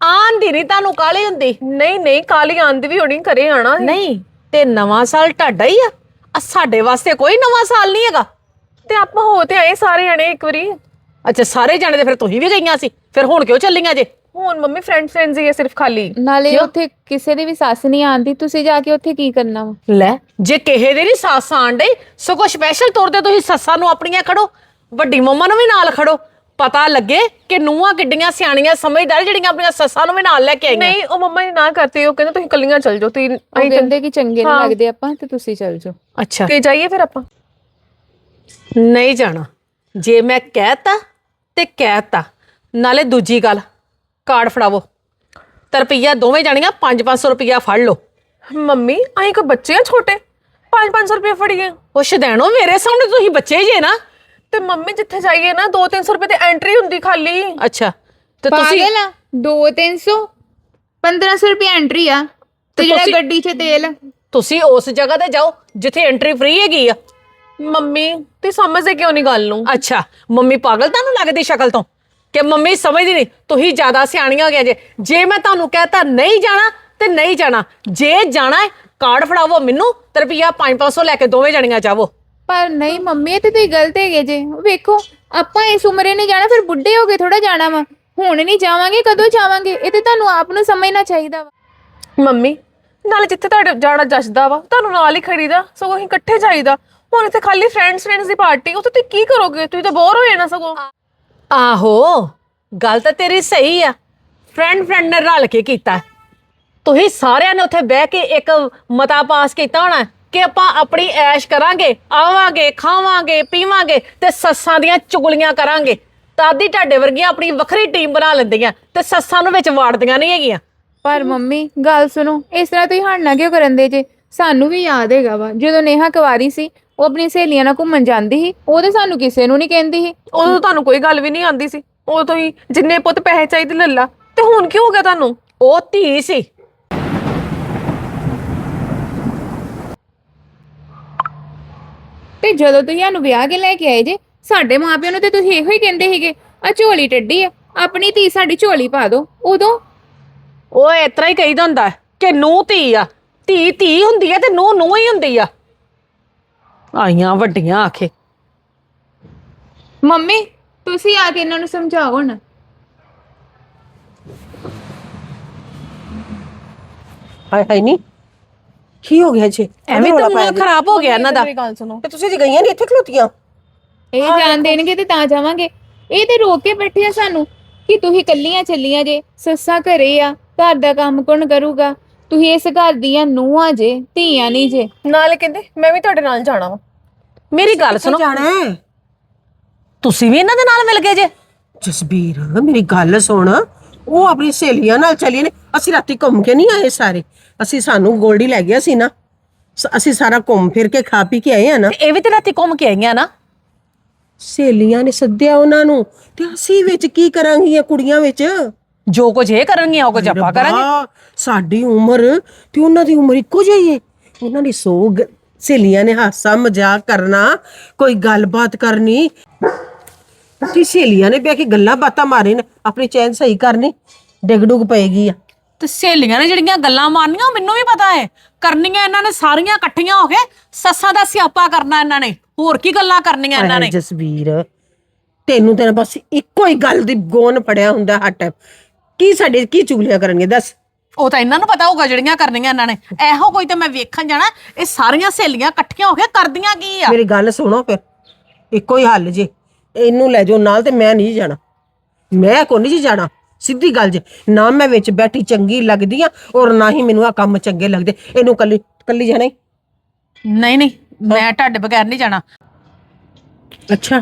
ਆਣ ਦੀ ਨਹੀਂ ਤੁਹਾਨੂੰ ਕਾਲੀ ਹੁੰਦੀ? ਨਹੀਂ ਨਹੀਂ ਕਾਲੀ ਆਂਦੀ ਵੀ ਹੋਣੀ ਘਰੇ ਆਣਾ। ਨਹੀਂ। ਤੇ ਨਵਾਂ ਸਾਲ ਤੁਹਾਡਾ ਹੀ ਆ। ਆ ਸਾਡੇ ਵਾਸਤੇ ਕੋਈ ਨਵਾਂ ਸਾਲ ਨਹੀਂ ਹੈਗਾ। ਤੇ ਆਪਾਂ ਹੋ ਤੇ ਆਏ ਸਾਰੇ ਜਣੇ ਇੱਕ ਵਾਰੀ। ਅੱਛਾ ਸਾਰੇ ਜਾਣੇ ਤੇ ਫਿਰ ਤੁਸੀਂ ਵੀ ਗਈਆਂ ਸੀ। ਫਿਰ ਹੁਣ ਕਿਉਂ ਚੱਲੀਆਂ ਜੇ? ਹੁਣ ਮੰਮੀ ਫਰੈਂਡ ਫਰੈਂਡਸ ਹੀ ਹੈ ਸਿਰਫ ਖਾਲੀ। ਨਾਲੇ ਉੱਥੇ ਕਿਸੇ ਦੀ ਵੀ ਸੱਸ ਨਹੀਂ ਆਂਦੀ ਤੁਸੀਂ ਜਾ ਕੇ ਉੱਥੇ ਕੀ ਕਰਨਾ ਵਾ? ਲੈ ਜੇ ਕਿਸੇ ਦੇ ਨਹੀਂ ਸੱਸ ਆਣ ਡਈ ਸਗੋਂ ਸਪੈਸ਼ਲ ਤੌਰ ਤੇ ਤੁਸੀਂ ਸੱਸਾਂ ਨੂੰ ਆਪਣੀਆਂ ਖੜੋ ਵੱਡੀ ਮੰਮਾ ਨੂੰ ਵੀ ਨਾਲ ਖੜੋ। ਪਤਾ ਲੱਗੇ ਕਿ ਨੂੰਹਾਂ ਕਿੱਡੀਆਂ ਸਿਆਣੀਆਂ ਸਮਝਦਾਰ ਜਿਹੜੀਆਂ ਆਪਣੀਆਂ ਸੱਸਾਂ ਨੂੰ ਵੀ ਨਾਲ ਲੈ ਕੇ ਆਈਆਂ। ਨਹੀਂ ਉਹ ਮੰਮਾ ਨੇ ਨਾ ਕਰਤੀ ਉਹ ਕਹਿੰਦੇ ਤੁਸੀਂ ਕੱਲੀਆਂ ਚੱਲ ਜਾਓ ਤੁਸੀਂ ਉਹ ਅਸੀਂ ਕਹਿੰਦੇ ਕਿ ਚੰਗੇ ਨਹੀਂ। ਲੱਗਦੇ ਆਪਾਂ ਤੇ ਤੁਸੀਂ ਚੱਲ ਜਾਓ। ਅੱਛਾ। ਤੇ ਜਾਈਏ ਫਿਰ ਆਪਾਂ। ਨਹੀਂ ਜਾਣਾ। ਜੇ ਮੈਂ ਕਹਿਤਾ ਤੇ ਕਹਿਤਾ। ਨਾਲੇ ਦੂਜੀ ਗੱਲ ਕਾਰਡ ਫੜਾਵੋ। ਤੇ ਰੁਪਈਆ ਦੋਵੇਂ ਜਾਣੀਆਂ 5-500 ਰੁਪਈਆ ਫੜ ਲਓ। ਮੰਮੀ ਅਸੀਂ ਕੋ ਬੱਚੇ ਆ ਛੋਟੇ? 5-500 ਰੁਪਏ ਫੜੀਏ। ਉਹ ਸ਼ਦੈਣੋ ਮੇਰੇ ਸਾਹਮਣੇ ਤੁਸੀਂ ਬੱਚੇ ਜੇ ਨਾ। ਤੇ ਮੰਮੀ ਜਿੱਥੇ ਜਾਈਏ ਨਾ 2-300 ਰੁਪਏ ਤੇ ਐਂਟਰੀ ਹੁੰਦੀ ਖਾਲੀ। ਅੱਛਾ ਤੇ ਤੁਸੀਂ ਪਾਗਲ ਆ 2 300 1500 ਰੁਪਏ ਐਂਟਰੀ ਆ ਤੇ ਜਿਹੜਾ ਤੁਸੀਂ- ਗੱਡੀ 'ਚ ਤੇਲ। ਤੁਸੀਂ ਉਸ ਜਗ੍ਹਾ ਤੇ ਜਾਓ ਜਿੱਥੇ ਐਂਟਰੀ ਫ੍ਰੀ ਹੈਗੀ ਆ। ਮੰਮੀ ਤੇ ਸਮਝਦੇ ਕਿਉਂ ਨਹੀਂ ਗੱਲ ਨੂੰ? ਅੱਛਾ ਮੰਮੀ ਪਾਗਲ ਤੁਹਾਨੂੰ ਲੱਗਦੀ ਸ਼ਕਲ ਤੋਂ? ਕਿ ਮੰਮੀ ਸਮਝਦੀ ਨਹੀਂ ਤੁਸੀਂ ਜ਼ਿਆਦਾ ਸਿਆਣੀਆਂ ਹੋ ਗਈਆਂ ਜੇ। ਜੇ ਮੈਂ ਤੁਹਾਨੂੰ ਕਹਤਾ ਨਹੀਂ ਜਾਣਾ ਤੇ ਨਹੀਂ ਜਾਣਾ। ਜੇ ਜਾਣਾ ਹੈ ਕਾਰਡ ਫੜਾਵੋ ਮੈਨੂੰ ਤੇ ਰੁਪਿਆ 5-500 ਲੈ ਕੇ ਦੋਵੇਂ ਜਣੀਆਂ ਜਾਵੋ। ਪਰ ਨਹੀਂ ਮੰਮੀ ਇਹ ਤੇ ਤੁਸੀਂ ਗਲਤ ਹੈਗੇ ਜੇ। ਵੇਖੋ ਆਪਾਂ ਇਸ ਉਮਰੇ ਨਹੀਂ ਜਾਣਾ ਫਿਰ ਬੁੱਢੇ ਹੋ ਕੇ ਥੋੜਾ ਜਾਣਾ ਵਾ। ਹੁਣ ਨਹੀਂ ਜਾਵਾਂਗੇ ਕਦੋਂ ਜਾਵਾਂਗੇ? ਇਹ ਤੇ ਤੁਹਾਨੂੰ ਆਪ ਨੂੰ ਸਮਝਣਾ ਚਾਹੀਦਾ ਵਾ। ਮੰਮੀ ਨਾਲੇ ਜਿੱਥੇ ਤੁਹਾਡੇ ਜਾਣਾ ਜੱਜਦਾ ਵਾ ਤੁਹਾਨੂੰ ਨਾਲ ਹੀ ਖੜੀਦਾ ਸਗੋਂ ਅਸੀਂ ਇਕੱਠੇ ਜਾਈਦਾ। ਹੁਣ ਇੱਥੇ ਖਾਲੀ ਫਰੈਂਡਸ ਫਰੈਂਡਸ ਦੀ ਪਾਰਟੀ ਉੱਥੇ ਤੁਸੀਂ ਕੀ ਕਰੋਗੇ? ਤੁਸੀਂ ਤਾਂ ਬੋਰ ਹੋ ਜਾਣਾ ਸਗੋਂ। ਆਹੋ ਗੱਲ ਤਾਂ ਤੇਰੀ ਸਹੀ ਆ। ਫਰੈਂਡ ਫਰੈਂਡ ਨੇ ਰਲ ਕੇ ਕੀਤਾ। ਹੈ। ਤੁਸੀਂ ਸਾਰਿਆਂ ਨੇ ਉੱਥੇ ਬਹਿ ਕੇ ਇੱਕ ਮਤਾ ਪਾਸ ਕੀਤਾ ਹੋਣਾ। ਕਿ ਆਪਾਂ ਆਪਣੀ ਐਸ਼ ਕਰਾਂਗੇ ਆਵਾਂਗੇ ਖਾਵਾਂਗੇ ਪੀਵਾਂਗੇ ਤੇ ਸੱਸਾਂ ਦੀਆਂ ਚੁਗਲੀਆਂ ਕਰਾਂਗੇ। ਤਾਦੀ ਢਾਡੇ ਵਰਗੀਆਂ ਆਪਣੀ ਵੱਖਰੀ ਟੀਮ ਬਣਾ ਲੈਂਦੀਆਂ ਤੇ ਸੱਸਾਂ ਨੂੰ ਵਿੱਚ ਵਾੜਦੀਆਂ ਨਹੀਂ ਹੈਗੀਆਂ। ਪਰ ਮੰਮੀ ਗੱਲ ਸੁਣੋ ਇਸ ਤਰ੍ਹਾਂ ਤੁਸੀਂ ਹੜਨਾ ਕਿਉਂ ਕਰਨ ਦੇ ਜੇ? ਸਾਨੂੰ ਵੀ ਯਾਦ ਹੈਗਾ ਵਾ ਜਦੋਂ ਨੇਹਾ ਕੁਵਾਰੀ ਸੀ ਉਹ ਆਪਣੀ ਸਹੇਲੀਆਂ ਨਾਲ ਘੁੰਮਣ ਜਾਂਦੀ ਸੀ ਉਹ ਤੇ ਸਾਨੂੰ ਕਿਸੇ ਨੂੰ ਨਹੀਂ ਕਹਿੰਦੀ ਸੀ। ਉਦੋਂ ਤੁਹਾਨੂੰ ਕੋਈ ਗੱਲ ਵੀ ਨਹੀਂ ਆਂਦੀ ਸੀ? ਉਦੋਂ ਤੁਸੀਂ ਜਿੰਨੇ ਪੁੱਤ ਪੈਸੇ ਚਾਹੀਦੇ ਲੈ ਲਾ ਤੇ ਹੁਣ ਕੀ ਹੋ ਗਿਆ ਤੁਹਾਨੂੰ? ਉਹ ਧੀ ਸੀ। ਤੇ ਜਦੋਂ ਤੁਸੀਂ ਸਾਨੂੰ ਵਿਆਹ ਕੇ ਲੈ ਕੇ ਆਏ ਜੇ ਸਾਡੇ ਮਾਪਿਆਂ ਨੂੰ ਤੇ ਤੁਸੀਂ ਇਹੋ ਹੀ ਕਹਿੰਦੇ ਸੀਗੇ ਆ ਝੋਲੀ ਟੱਡੀ ਆ ਆਪਣੀ ਧੀ ਸਾਡੀ ਝੋਲੀ ਪਾ ਦਿਓ ਉਦੋਂ ਉਹ ਇਸ ਤਰ੍ਹਾਂ ਹੀ ਕਹੀਦਾ ਹੁੰਦਾ ਹੈ ਕਿ ਨੂੰ ਧੀ ਆ ਧੀ ਧੀ ਹੁੰਦੀ ਆ ਤੇ ਨੂੰ ਨੂੰ ਹੀ ਹੁੰਦੀ ਆ। ਆਈਆਂ ਵੱਡੀਆਂ ਆਖੇ। ਮੰਮੀ ਤੁਸੀਂ ਆ ਕੇ ਇਹਨਾਂ ਨੂੰ ਸਮਝਾਓ ਨਾ ਹਾਏ ਹਾਏ ਨਹੀਂ ਕੀ ਹੋ ਗਿਆ ਜੀ? ਐਵੇਂ ਤਾਂ ਮੂਡ ਖਰਾਬ ਹੋ ਗਿਆ ਇਹਨਾਂ ਦਾ। ਮੇਰੀ ਗੱਲ ਸੁਣੋ। ਤੇ ਤੁਸੀਂ ਜੀ ਗਈਆਂ ਨਹੀਂ ਇੱਥੇ ਖਲੋਤੀਆਂ? ਇਹ ਜਾਣ ਦੇਣਗੇ ਤੇ ਤਾਂ ਜਾਵਾਂਗੇ। ਇਹ ਤੇ ਰੋਕ ਕੇ ਬੈਠੇ ਆ ਸਾਨੂੰ ਕਿ ਤੁਸੀਂ ਕੱਲੀਆਂ ਚੱਲੀਆਂ ਜੇ ਸੱਸਾਂ ਘਰੇ ਆ ਘਰ ਦਾ ਕੰਮ ਕੌਣ ਕਰੂਗਾ? ਤੁਸੀਂ ਇਸ ਘਰ ਦੀਆਂ ਨੂੰਹਾਂ ਜੇ ਧੀਆਂ ਨਹੀਂ ਜੇ। ਨਾਲੇ ਕਹਿੰਦੇ ਮੈਂ ਵੀ ਤੁਹਾਡੇ ਨਾਲ ਜਾਣਾ ਵਾ। ਮੇਰੀ ਗੱਲ ਸੁਣੋ। ਜਾਣਾ ਹੈ? ਤੁਸੀਂ ਵੀ ਇਹਨਾਂ ਦੇ ਨਾਲ ਮਿਲ ਗਏ ਜੇ। ਜਸਬੀਰ ਮੇਰੀ ਗੱਲ ਸੁਣ। ਉਹ ਆਪਣੀ ਸਹੇਲੀਆਂ ਨਾਲ ਚੱਲੀਆਂ ਨੇ। ਅਸੀਂ ਰਾਤੀ ਘੁੰਮ ਕੇ ਨਹੀਂ ਆਏ ਸਾਰੇ। ਅਸੀਂ ਸਾਨੂੰ ਗੋਲਡੀ ਲੈ ਗਿਆ ਸੀ ਨਾ। ਸ- ਅਸੀਂ ਸਾਰਾ ਘੁੰਮ ਫਿਰ ਕੇ ਖਾ ਪੀ ਕੇ ਆਏ ਆ ਨਾ। ਤੇ ਇਹ ਵੀ ਤੇ ਰਾਤੀ ਘੁੰਮ ਕੇ ਆਈਆਂ ਨਾ। ਸਹੇਲੀਆਂ ਨੇ ਸੱਦਿਆ ਉਹਨਾਂ ਨੂੰ। ਤੇ ਅਸੀਂ ਵਿੱਚ ਕੀ ਕਰਾਂਗੀਆਂ ਕੁੜੀਆਂ ਵਿੱਚ? ਜੋ ਕੁਝ ਇਹ ਕਰਨਗੀਆਂ ਉਹ ਕੁਝ ਆਪਾਂ ਕਰਾਂਗੇ। ਰੱਬਾ, ਸਾਡੀ ਉਮਰ ਤੇ ਉਹਨਾਂ ਦੀ ਉਮਰ ਇੱਕੋ ਜਿਹੀ ਹੈ ਉਹਨਾਂ ਦੀ ਸੋ ਗ- ਸਹੇਲੀਆਂ ਨੇ ਹਾਸਾ ਮਜ਼ਾਕ ਕਰਨਾ ਕੋਈ ਗੱਲਬਾਤ ਕਰਨੀ। ਤੇ ਸਹੇਲੀਆਂ ਨੇ ਬਹਿ ਕੇ ਗੱਲਾਂ ਬਾਤਾਂ ਮਾਰੇ ਨੇ? ਆਪਣੀ ਚੈਨ ਸਹੀ ਕਰਨੀ ਡਿੱਗ ਡੁੱਗ ਪਏਗੀ ਆ। ਤੇ ਸਹੇਲੀਆਂ ਨੇ ਜਿਹੜੀਆਂ ਗੱਲਾਂ ਮਾਰਨੀਆਂ ਉਹ ਮੈਨੂੰ ਵੀ ਪਤਾ ਹੈ। ਕਰਨੀਆਂ ਇਹਨਾਂ ਨੇ ਸਾਰੀਆਂ ਇਕੱਠੀਆਂ ਹੋ ਕੇ ਸੱਸਾਂ ਦਾ ਸਿਆਪਾ ਕਰਨਾ ਇਹਨਾਂ ਨੇ। ਹੋਰ ਕੀ ਗੱਲਾਂ ਕਰਨੀਆਂ ਇਹਨਾਂ ਨੇ? ਜਸਵੀਰ ਤੈਨੂੰ ਤਾਂ ਬਸ ਇੱਕੋ ਹੀ ਗੱਲ ਦੀ ਗੋਨ ਪੜਿਆ ਹੁੰਦਾ ਹਰ ਟਾਈਮ ਕੀ ਸਾਡੇ ਕੀ ਚੁਗਲੀਆਂ ਕਰਨਗੇ ਦੱਸ। ਉਹ ਤਾਂ ਇਹਨਾਂ ਨੂੰ ਪਤਾ ਹੋਊਗਾ ਜਿਹੜੀਆਂ ਕਰਨੀਆਂ ਇਹਨਾਂ ਨੇ। ਇਹੋ ਕੋਈ ਤਾਂ ਮੈਂ ਵੇਖਣ ਜਾਣਾ ਇਹ ਸਾਰੀਆਂ ਸਹੇਲੀਆਂ ਇਕੱਠੀਆਂ ਹੋ ਕੇ ਕਰਦੀਆਂ ਕੀ ਆ? ਮੇਰੀ ਗੱਲ ਸੁਣੋ ਫਿਰ ਇੱਕੋ ਹੀ ਹੱਲ ਜੇ। ਇਹਨੂੰ ਲੈ ਜਾਓ ਨਾਲ ਤੇ ਮੈਂ ਨਹੀਂ ਜਾਣਾ। ਮੈਂ ਕੋਈ ਨਹੀਂ ਜੀ ਜਾਣਾ? ਸਿੱਧੀ ਗੱਲ ਜੇ ਨਾ ਮੈਂ ਵਿੱਚ ਬੈਠੀ ਚੰਗੀ ਲੱਗਦੀ ਆ ਔਰ ਨਾ ਹੀ ਮੈਨੂੰ ਆ ਕੰਮ ਚੰਗੇ ਲੱਗਦੇ। ਇਹਨੂੰ ਕੱਲੀ ਕੱਲੀ ਜਾਣਾ ਹੀ? ਨਹੀਂ ਨਹੀਂ ਮੈਂ ਤੁਹਾਡੇ ਬਗੈਰ ਨਹੀਂ ਜਾਣਾ। ਅੱਛਾ।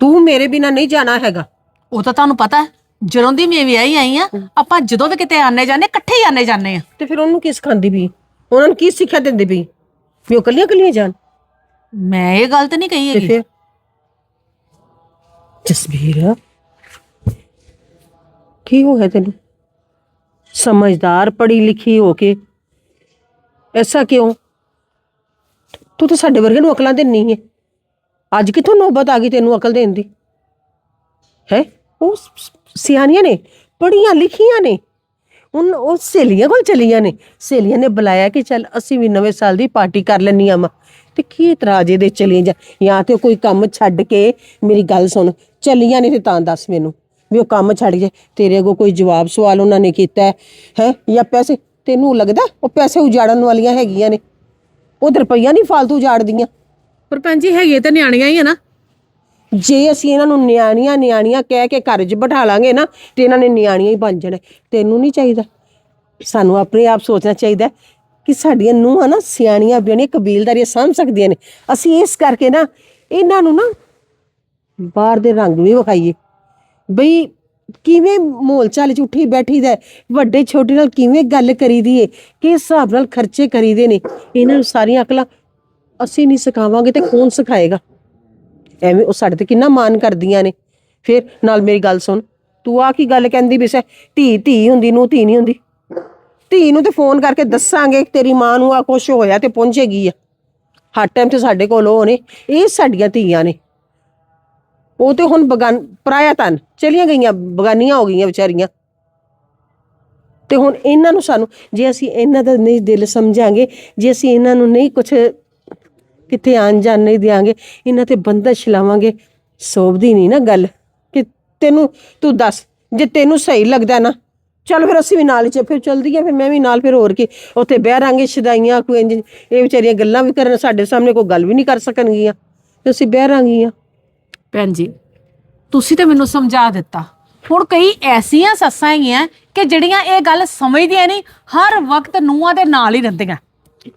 ਤੂੰ ਮੇਰੇ ਬਿਨਾ ਨਹੀਂ ਜਾਣਾ ਹੈਗਾ। ਉਹ ਤਾਂ ਤੁਹਾਨੂੰ ਪਤਾ ਹੈ ਜਦੋਂ ਦੀ ਮੈਂ ਵਿਆਹੀ ਆਈ ਆ ਆਪਾਂ ਜਦੋਂ ਵੀ ਕਿਤੇ ਆਨੇ ਜਾਂਦੇ ਇਕੱਠੇ ਹੀ ਆਨੇ ਜਾਂਦੇ ਆ। ਤੇ ਫਿਰ ਉਹਨੂੰ ਕੀ ਸਿਖਾਉਂਦੀ ਵੀ ਉਹਨਾਂ ਨੂੰ ਕੀ ਸਿੱਖਿਆ ਦਿੰਦੀ ਵੀ ਵੀ ਉਹ ਕੱਲੀਆਂ ਕੱਲੀਆਂ ਜਾਣ। ਮੈਂ ਇਹ ਗਲਤ ਨਹੀਂ ਕਹੀ ਤੇ ਹੈਗੀ। ਫਿਰ? ਜਸਬੀਰ ਕੀ ਹੋ ਗਿਆ ਤੈਨੂੰ? ਸਮਝਦਾਰ ਪੜ੍ਹੀ ਲਿਖੀ ਹੋ ਕੇ। ਐਸਾ ਕਿਉਂ? ਤੂੰ ਤਾਂ ਸਾਡੇ ਵਰਗੇ ਨੂੰ ਅਕਲਾਂ ਦਿੰਨੀ ਹੈ ਅੱਜ ਕਿੱਥੋਂ ਨੌਬਤ ਆ ਗਈ ਤੈਨੂੰ ਅਕਲ ਦੇਣ ਦੀ? ਹੈ? ਉਹ ਸਿਆਣੀਆਂ ਨੇ, ਪੜ੍ਹੀਆਂ ਲਿਖੀਆਂ ਨੇ। ਉਨ ਉਹ ਸਹੇਲੀਆਂ ਕੋਲ ਚਲੀਆਂ ਨੇ। ਸਹੇਲੀਆਂ ਨੇ ਬੁਲਾਇਆ ਕਿ ਚੱਲ ਅਸੀਂ ਵੀ ਨਵੇਂ ਸਾਲ ਦੀ ਪਾਰਟੀ ਕਰ ਲੈਣੀ ਆ ਮਾ। ਤੇ ਕੀ ਇਤਰਾਜ਼ ਇਹਦੇ ਚਲੀ ਜਾ, ਜਾਂ ਤੇ ਕੋਈ ਕੰਮ ਛੱਡ ਕੇ, ਮੇਰੀ ਗੱਲ ਸੁਣ। ਚਲੀਆਂ ਨੇ ਤੇ ਤਾਂ ਦੱਸ ਮੈਨੂੰ ਵੀ ਉਹ ਕੰਮ ਛੱਡ ਜੇ ਤੇਰੇ ਕੋ ਕੋਈ ਜਵਾਬ ਸਵਾਲ ਉਹਨਾਂ ਨੇ ਕੀਤਾ ਹੈ ਹੈਂ? ਜਾਂ ਪੈਸੇ? ਤੈਨੂੰ ਲੱਗਦਾ ਉਹ ਪੈਸੇ ਉਜਾੜਨ ਵਾਲੀਆਂ ਹੈਗੀਆਂ ਨੇ? ਉਹ ਤੇ ਰੁਪਈਆ ਨਹੀਂ ਫालतू ਉਜਾੜਦੀਆਂ। ਪਰ ਭੈਣ ਜੀ ਹੈਗੇ ਤੇ ਨਿਆਣੀਆਂ ਹੀ ਆ ਨਾ। ਜੇ ਅਸੀਂ ਇਹਨਾਂ ਨੂੰ ਨਿਆਣੀਆਂ ਨਿਆਣੀਆਂ ਕਹਿ ਕੇ ਘਰ 'ਚ ਬਿਠਾ ਲਾਂਗੇ ਨਾ ਤੇ ਇਹਨਾਂ ਨੇ ਨਿਆਣੀਆਂ ਹੀ ਬਣ ਜਾਣਾ। ਤੈਨੂੰ ਨਹੀਂ ਚਾਹੀਦਾ। ਸਾਨੂੰ ਆਪਣੇ ਆਪ ਸੋਚਣਾ ਚਾਹੀਦਾ ਕਿ ਸਾਡੀਆਂ ਨੂੰਹਾਂ ਨਾ ਸਿਆਣੀਆਂ ਬਿਆਣੀਆਂ ਕਬੀਲਦਾਰੀਆਂ ਸਾਂਭ ਸਕਦੀਆਂ ਨੇ। ਅਸੀਂ ਇਸ ਕਰਕੇ ਨਾ ਇਹਨਾਂ ਨੂੰ ਨਾ ਬਾਹਰ ਦੇ ਰੰਗ ਵੀ ਵਿਖਾਈਏ। ਬਈ ਕਿਵੇਂ ਮੋਲ ਚਾਲ ਚ ਉੱਠੀ ਬੈਠੀ ਦਾ ਹੈ, ਵੱਡੇ ਛੋਟੇ ਨਾਲ ਕਿਵੇਂ ਗੱਲ ਕਰੀਦੀ ਏ? ਕਿਸ ਹਿਸਾਬ ਨਾਲ ਖਰਚੇ ਕਰੀਦੇ ਨੇ? ਇਹਨਾਂ ਨੂੰ ਸਾਰੀਆਂ ਅਕਲਾਂ ਅਸੀਂ ਨਹੀਂ ਸਿਖਾਵਾਂਗੇ ਤੇ ਕੌਣ ਸਿਖਾਏਗਾ? ਐਵੇਂ ਉਹ ਸਾਡੇ ਤੇ ਕਿੰਨਾ ਮਾਣ ਕਰਦੀਆਂ ਨੇ। ਫਿਰ ਨਾਲ ਮੇਰੀ ਗੱਲ ਸੁਣ। ਤੂੰ ਆ ਕੀ ਗੱਲ ਕਹਿੰਦੀ ਵੀ ਧੀ ਧੀ ਹੁੰਦੀ ਨੂੰ ਧੀ ਨਹੀਂ ਹੁੰਦੀ। ਧੀ ਨੂੰ ਤੇ ਫੋਨ ਕਰਕੇ ਦੱਸਾਂਗੇ ਕਿ ਤੇਰੀ ਮਾਂ ਨੂੰ ਆ ਕੁਛ ਹੋਇਆ ਤੇ ਪਹੁੰਚੇਗੀ ਆ। ਹਰ ਟਾਈਮ ਤੇ ਸਾਡੇ ਕੋਲ ਉਹ ਨੇ ਇਹ ਸਾਡੀਆਂ ਧੀਆਂ ਨੇ। ਉਹ ਤੇ ਹੁਣ ਬਗਾਨ ਪਰਾਇਆ ਤਨ ਚਲੀਆਂ ਗਈਆਂ, ਬਗਾਨੀਆਂ ਹੋ ਗਈਆਂ ਵਿਚਾਰੀਆਂ। ਤੇ ਹੁਣ ਇਹਨਾਂ ਨੂੰ ਸਾਨੂੰ, ਜੇ ਅਸੀਂ ਇਹਨਾਂ ਦਾ ਨਹੀਂ ਦਿਲ ਸਮਝਾਂਗੇ, ਜੇ ਅਸੀਂ ਇਹਨਾਂ ਨੂੰ ਨਹੀਂ ਕੁਛ ਕਿਤੇ ਆਣ ਜਾਣ ਨਹੀਂ ਦਿਆਂਗੇ, ਇਹਨਾਂ ਤੇ ਬੰਦਸ਼ ਲਾਵਾਂਗੇ, ਸੋਭਦੀ ਨਹੀਂ ਨਾ ਗੱਲ। ਕਿ ਤੈਨੂੰ ਤੂੰ ਦੱਸ, ਜੇ ਤੈਨੂੰ ਸਹੀ ਲੱਗਦਾ ਨਾ, ਚੱਲ ਫਿਰ ਅਸੀਂ ਵੀ ਨਾਲ ਚ ਫਿਰ ਚਲਦੀ ਆ, ਫਿਰ ਮੈਂ ਵੀ ਨਾਲ, ਫਿਰ ਹੋਰ ਕੀ। ਉੱਥੇ ਬਹਿ ਰਾਂਗੇ ਸ਼ਦਾਈਆਂ, ਕੋਈ ਇੰਝ ਇਹ ਵਿਚਾਰੀਆਂ ਗੱਲਾਂ ਵੀ ਕਰਨ, ਸਾਡੇ ਸਾਹਮਣੇ ਕੋਈ ਗੱਲ ਵੀ ਨਹੀਂ ਕਰ ਸਕਣਗੀਆਂ। ਤੇ ਅਸੀਂ ਬਹਿ ਰਾਂਗੀਆਂ। ਭੈਣ ਜੀ ਤੁਸੀਂ ਤੇ ਮੈਨੂੰ ਸਮਝਾ ਦਿੱਤਾ। ਹੁਣ ਕਈ ਐਸੀਆਂ ਸੱਸਾਂ ਹੈਗੀਆਂ ਕਿ ਜਿਹੜੀਆਂ ਇਹ ਗੱਲ ਸਮਝਦੀਆਂ ਨਹੀਂ ਹਰ ਵਕਤ ਨੂੰਹਾਂ ਦੇ ਨਾਲ ਹੀ ਰਹਿੰਦੀਆਂ।